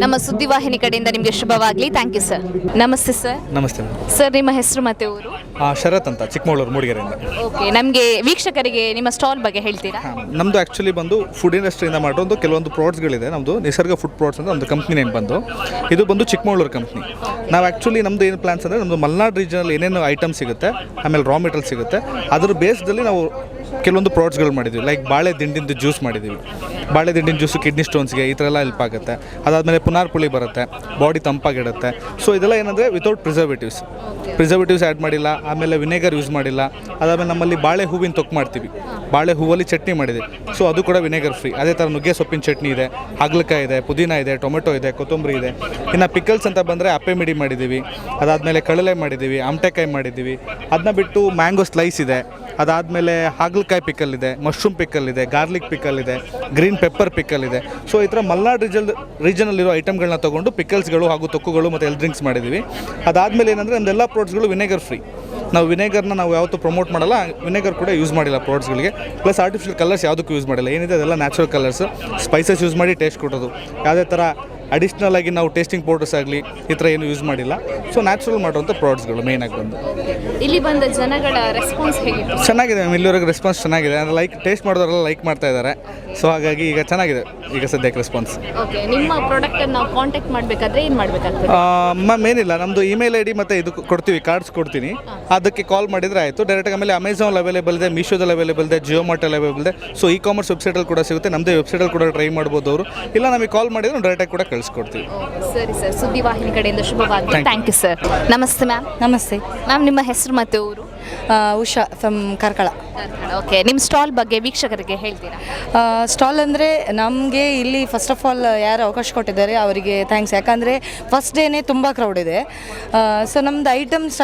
ನಮ್ಮ ಸುದ್ದಿವಾಹಿನಿ ಕಡೆಯಿಂದ ನಿಮಗೆ ಶುಭವಾಗಲಿ. ಥ್ಯಾಂಕ್ ಯು ಸರ್ ನಮಸ್ತೆ ಸರ್ ನಮಸ್ತೆ. ಸರ್ ನಿಮ್ಮ ಹೆಸರು ಮತ್ತೆ ಊರು? ಶರತ್ ಅಂತ ಚಿಕ್ಕಮಗಳೂರು ಮೂಡಿಗೆರೆಯಿಂದ. ಓಕೆ ನಮಗೆ ವೀಕ್ಷಕರಿಗೆ ನಿಮ್ಮ ಸ್ಟಾಲ್ ಬಗ್ಗೆ ಹೇಳ್ತೀರಾ? ನಮ್ಮದು ಆ್ಯಕ್ಚುಲಿ ಬಂದು ಫುಡ್ ಇಂಡಸ್ಟ್ರಿಯಿಂದ ಮಾಡೋದು ಕೆಲವೊಂದು ಪ್ರಾಡಕ್ಟ್ಸ್ಗಳಿದೆ ನಮ್ಮದು ನಿಸರ್ಗ ಫುಡ್ ಪ್ರಾಡಕ್ಟ್ಸ್ ಅಂತ ಒಂದು ಕಂಪ್ನಿ ನೇಮ್ ಬಂದು ಇದು ಬಂದು ಚಿಕ್ಕಮಗಳೂರು ಕಂಪ್ನಿ ನಾವು ಆ್ಯಕ್ಚುಲಿ ನಮ್ಮದು ಏನು ಪ್ಲಾನ್ಸ್ ಅಂದರೆ ನಮ್ಮದು ಮಲ್ನಾಡ್ ರೀಜನಲ್ಲಿ ಏನೇನು ಐಟಮ್ ಸಿಗುತ್ತೆ ಆಮೇಲೆ ರಾ ಮೆಟೀರಿಯಲ್ ಸಿಗುತ್ತೆ ಅದ್ರ ಬೇಸ್ದಲ್ಲಿ ನಾವು ಕೆಲವೊಂದು ಪ್ರಾಡಕ್ಟ್ಸ್ಗಳು ಮಾಡಿದ್ದೀವಿ ಲೈಕ್ ಬಾಳೆ ದಿಂಡಿಂದು ಜ್ಯೂಸ್ ಮಾಡಿದ್ದೀವಿ. ಬಾಳೆ ದಿಂಡಿನ ಜ್ಯೂಸು ಕಿಡ್ನಿ ಸ್ಟೋನ್ಸ್ಗೆ ಈ ಥರ ಎಲ್ಲ ಹೆಲ್ಪ್ ಆಗುತ್ತೆ. ಅದಾದಮೇಲೆ ಪುನಾರ್ ಪುಳಿ ಬರುತ್ತೆ. ಬಾಡಿ ತಂಪಾಗಿಡುತ್ತೆ ಸೊ ಇದೆಲ್ಲ ಏನಂದರೆ ವಿತೌಟ್ ಪ್ರಿಸರ್ವೇಟಿವ್ಸ್ ಪ್ರಿಸರ್ವೇಟಿವ್ಸ್ ಆ್ಯಡ್ ಮಾಡಿಲ್ಲ. ಆಮೇಲೆ ವಿನೆಗರ್ ಯೂಸ್ ಮಾಡಿಲ್ಲ. ಅದಾದಮೇಲೆ ನಮ್ಮಲ್ಲಿ ಬಾಳೆ ಹೂವಿನ ತೊಕ್ಕು ಮಾಡ್ತೀವಿ. ಬಾಳೆ ಹೂವಲ್ಲಿ ಚಟ್ನಿ ಮಾಡಿದೆ. ಸೊ ಅದು ಕೂಡ ವಿನೆಗರ್ ಫ್ರೀ ಅದೇ ಥರ ನುಗ್ಗೆ ಸೊಪ್ಪಿನ ಚಟ್ನಿ ಇದೆ, ಹಾಗಲಕಾಯಿ ಇದೆ, ಪುದೀನ ಇದೆ, ಟೊಮೆಟೊ ಇದೆ, ಕೊತ್ತಂಬರಿ ಇದೆ. ಇನ್ನು ಪಿಕಲ್ಸ್ ಅಂತ ಬಂದರೆ ಅಪ್ಪೆ ಮಿಡಿ ಮಾಡಿದ್ದೀವಿ. ಅದಾದಮೇಲೆ ಕಡಲೆ ಮಾಡಿದ್ದೀವಿ, ಆಮಟೆಕಾಯಿ ಮಾಡಿದ್ದೀವಿ. ಅದನ್ನ ಬಿಟ್ಟು ಮ್ಯಾಂಗೋ ಸ್ಲೈಸ್ ಇದೆ. ಅದಾದಮೇಲೆ ಹಾಗಲಕಾಯಿ ಪಿಕಲ್ ಇದೆ ಮಶ್ರೂಮ್ ಪಿಕಲ್ ಇದೆ ಗಾರ್ಲಿಕ್ ಪಿಕಲ್ ಇದೆ ಗ್ರೀನ್ ಪೆಪ್ಪರ್ ಪಿಕಲ್ ಇದೆ ಸೊ ಈ ಥರ ಮಲ್ನಾಡ್ ರೀಜಲ್ ರೀಜನಲ್ಲಿರೋ ಐಟಮ್ಗಳನ್ನ ತೊಗೊಂಡು ಪಿಕಲ್ಸ್ಗಳು ಹಾಗೂ ತೊಕ್ಕುಗಳು ಮತ್ತು ಎಲ್ ಡ್ರಿಂಕ್ಸ್ ಮಾಡಿದ್ದೀವಿ ಅದಾದಮೇಲೆ ಏನಂದರೆ ನಮ್ದೆಲ್ಲ ಪ್ರಾಡಕ್ಟ್ಸ್ಗಳು ವಿನೆಗರ್ ಫ್ರೀ ನಾವು ವಿನೆಗರ್ನ ನಾವು ಯಾವತ್ತೂ ಪ್ರಮೋಟ್ ಮಾಡಲ್ಲ ವಿನೆಗರ್ ಕೂಡ ಯೂಸ್ ಮಾಡಿಲ್ಲ ಪ್ರಾಡಕ್ಟ್ಸ್ಗಳಿಗೆ ಪ್ಲಸ್ ಆರ್ಟಿಫಿಷಿಯಲ್ ಕಲರ್ಸ್ ಯಾವುದಕ್ಕೂ ಯೂಸ್ ಮಾಡಿಲ್ಲ. ಏನಿದೆ ಅದೆಲ್ಲ ನ್ಯಾಚುರಲ್ ಕಲರ್ಸ್ ಸ್ಪೈಸಸ್ ಯೂಸ್ ಮಾಡಿ ಟೇಸ್ಟ್ ಕೊಡೋದು. ಯಾವುದೇ ಥರ ಅಡಿಷ್ನಲ್ ಆಗಿ ನಾವು ಟೇಸ್ಟಿಂಗ್ ಪೌಡರ್ಸ್ ಆಗಲಿ ಈ ಥರ ಏನು ಯೂಸ್ ಮಾಡಿಲ್ಲ. ಸೊ ನ್ಯಾಚುರಲ್ ಮಾಡುವಂಥ ಪ್ರಾಡಕ್ಟ್ಸ್ಗಳು ಆಗಿ ಬಂದು. ಇಲ್ಲಿ ಬಂದ ಜನಗಳ ರೆಸ್ಪಾನ್ಸ್ ಹೇಗಿತ್ತು ಚೆನ್ನಾಗಿದೆ ಮ್ಯಾಮ್ ಇಲ್ಲಿವರೆಗೆ ರೆಸ್ಪಾನ್ಸ್ ಚೆನ್ನಾಗಿದೆ. ಅಂದರೆ ಲೈಕ್ ಟೇಸ್ಟ್ ಮಾಡೋರೆಲ್ಲ ಲೈಕ್ ಮಾಡ್ತಾ ಇದ್ದಾರೆ. ಸೊ ಹಾಗಾಗಿ ಈಗ ಚೆನ್ನಾಗಿದೆ ಈಗ ಸದ್ಯಕ್ಕೆ ರೆಸ್ಪಾನ್ಸ್ ಓಕೆ ನಿಮ್ಮ ಪ್ರಾಡಕ್ಟನ್ನು ನಾವು ಕಾಂಟ್ಯಾಕ್ಟ್ ಮಾಡಬೇಕಾದ್ರೆ ಏನು ಮಾಡಬೇಕಾಗ್ತದೆ? ಮ್ಯಾಮ್ ಏನಿಲ್ಲ. ನಮ್ಮದು ಇಮೇಲ್ ಐ ಡಿ ಮತ್ತು ಇದು ಕೊಡ್ತೀವಿ ಕಾರ್ಡ್ಸ್ ಕೊಡ್ತೀನಿ. ಅದಕ್ಕೆ ಕಾಲ್ ಮಾಡಿದರೆ ಆಯಿತು. ಡೈರೆಕ್ಟಾಗಿ ಆಮೇಲೆ ಅಮೆಝಾನಲ್ಲಿ ಅವೈಲೇಬಲ್ ಇದೆ ಮೀಶೋದಲ್ಲಿ ಅವೈಲೇಬಲ್ ಇದೆ ಜಿಯೋ ಮಾರ್ಟಲ್ಲಿ ಅವೈಲೇಬಲ್ ಇದೆ. ಸೊ ಇ ಕಾಮರ್ಸ್ ವೆಬ್ಸೈಟಲ್ಲಿ ಕೂಡ ಸಿಗುತ್ತೆ. ನಮ್ಮದೇ ವೆಬ್ಸೈಟಲ್ಲಿ ಕೂಡ ಟ್ರೈ ಮಾಡ್ಬೋದು ಅವರು. ಇಲ್ಲ ನಮಗೆ ಕಾಲ್ ಮಾಡಿದ್ರೆ ಡೈರೆಕ್ಟಾಗಿ ಕೂಡ ಕಳಿಸ್ಕೊಡ್ತೀವಿ. ಸರಿ ಸರ್. ಸುದ್ದಿವಾಹಿನಿ ಕಡೆಯಿಂದ ಶುಭವಾಗಿ ಥ್ಯಾಂಕ್ ಯು ಸರ್ ನಮಸ್ತೆ ಮ್ಯಾಮ್ ನಮಸ್ತೆ. ಮ್ಯಾಮ್ ನಿಮ್ಮ ಹೆಸರು ಮತ್ತೆ ಊರು? ಉಷಾ ಫ್ರಮ್ ಕಾರ್ಕಳ ಓಕೆ ನಿಮ್ಮ ಸ್ಟಾಲ್ ಬಗ್ಗೆ ವೀಕ್ಷಕರಿಗೆ ಹೇಳ್ತೀರಾ? ಸ್ಟಾಲ್ ಅಂದರೆ ನಮಗೆ ಇಲ್ಲಿ ಫಸ್ಟ್ ಆಫ್ ಆಲ್ ಯಾರು ಅವಕಾಶ ಕೊಟ್ಟಿದ್ದಾರೆ ಅವರಿಗೆ ಥ್ಯಾಂಕ್ಸ್ ಯಾಕಂದರೆ ಫಸ್ಟ್ ಡೇನೇ ತುಂಬ ಕ್ರೌಡ್ ಇದೆ. ಸೊ ನಮ್ಮದು ಐಟಮ್ಸ್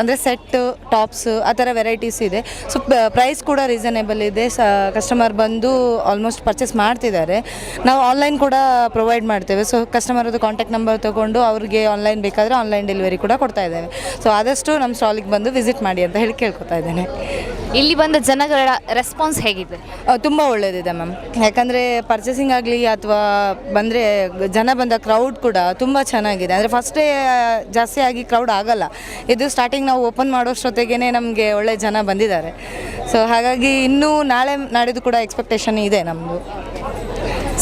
ಅಂದರೆ ಸೆಟ್ ಟಾಪ್ಸ್ ಆ ಥರ ವೆರೈಟೀಸ್ ಇದೆ. ಸೊ ಪ್ರೈಸ್ ಕೂಡ ರೀಸನೇಬಲ್ ಇದೆ. ಸ ಕಸ್ಟಮರ್ ಬಂದು ಆಲ್ಮೋಸ್ಟ್ ಪರ್ಚೇಸ್ ಮಾಡ್ತಿದ್ದಾರೆ. ನಾವು ಆನ್ಲೈನ್ ಕೂಡ ಪ್ರೊವೈಡ್ ಮಾಡ್ತೇವೆ. ಸೊ ಕಸ್ಟಮರದ್ದು ಕಾಂಟ್ಯಾಕ್ಟ್ ನಂಬರ್ ತೊಗೊಂಡು ಅವ್ರಿಗೆ ಆನ್ಲೈನ್ ಬೇಕಾದರೆ ಆನ್ಲೈನ್ ಡೆಲಿವರಿ ಕೂಡ ಕೊಡ್ತಾ ಇದ್ದೇವೆ. ಸೊ ಆದಷ್ಟು ನಮ್ಮ ಸ್ಟಾಲಿಗೆ ಬಂದು ವಿಸಿಟ್ ಮಾಡಿ ಅಂತ ಹೇಳಿ ಕೇಳ್ಕೊತಾ ಇದ್ದೇನೆ. ಇಲ್ಲಿ ಬಂದ ಜನಗಳ ರೆಸ್ಪಾನ್ಸ್ ಹೇಗಿದೆ? ತುಂಬ ಒಳ್ಳೆಯದಿದೆ ಮ್ಯಾಮ್ ಯಾಕಂದರೆ ಪರ್ಚೇಸಿಂಗ್ ಆಗಲಿ ಅಥವಾ ಬಂದರೆ ಜನ ಬಂದ ಕ್ರೌಡ್ ಕೂಡ ತುಂಬ ಚೆನ್ನಾಗಿದೆ. ಅಂದರೆ ಫಸ್ಟೇ ಜಾಸ್ತಿ ಆಗಿ ಕ್ರೌಡ್ ಆಗಲ್ಲ. ಇದು ಸ್ಟಾರ್ಟಿಂಗ್ ನಾವು ಓಪನ್ ಮಾಡೋಷ್ಟೊತ್ತಿಗೆ ನಮಗೆ ಒಳ್ಳೆ ಜನ ಬಂದಿದ್ದಾರೆ. ಸೊ ಹಾಗಾಗಿ ಇನ್ನೂ ನಾಳೆ ನಾಡಿದ್ದು ಕೂಡ ಎಕ್ಸ್ಪೆಕ್ಟೇಷನ್ ಇದೆ ನಮ್ಮದು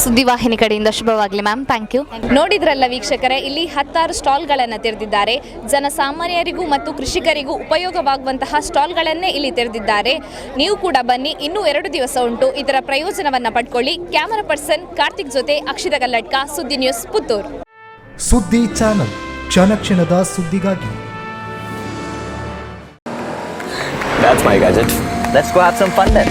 ಸುದ್ದಿವಾಹಿನಿ ಕಡೆಯಿಂದ ಶುಭವಾಗಲಿ ಮ್ಯಾಮ್. ಥ್ಯಾಂಕ್ ಯು ನೋಡಿದ್ರಲ್ಲ ವೀಕ್ಷಕರೇ ಇಲ್ಲಿ ಹತ್ತಾರು ಸ್ಟಾಲ್ಗಳನ್ನು ತೆರೆದಿದ್ದಾರೆ. ಜನಸಾಮಾನ್ಯರಿಗೂ ಮತ್ತು ಕೃಷಿಕರಿಗೂ ಉಪಯೋಗವಾಗುವಂತಹ ಸ್ಟಾಲ್ಗಳನ್ನೇ ಇಲ್ಲಿ ತೆರೆದಿದ್ದಾರೆ. ನೀವು ಕೂಡ ಬನ್ನಿ ಇನ್ನೂ ಎರಡು ದಿವಸ ಉಂಟು. ಇದರ ಪ್ರಯೋಜನವನ್ನು ಪಡ್ಕೊಳ್ಳಿ. ಕ್ಯಾಮರಾ ಪರ್ಸನ್ ಕಾರ್ತಿಕ್ ಜೊತೆ ಅಕ್ಷಿತ ಕಲ್ಲಡ್ಕ ಸುದ್ದಿ ನ್ಯೂಸ್ ಪುತ್ತೂರು. ಸುದ್ದಿ ಚಾನಲ್ ಕ್ಷಣ ಕ್ಷಣದ ಸುದ್ದಿಗಾಗಿ. That's my gadget. Let's go have some fun then.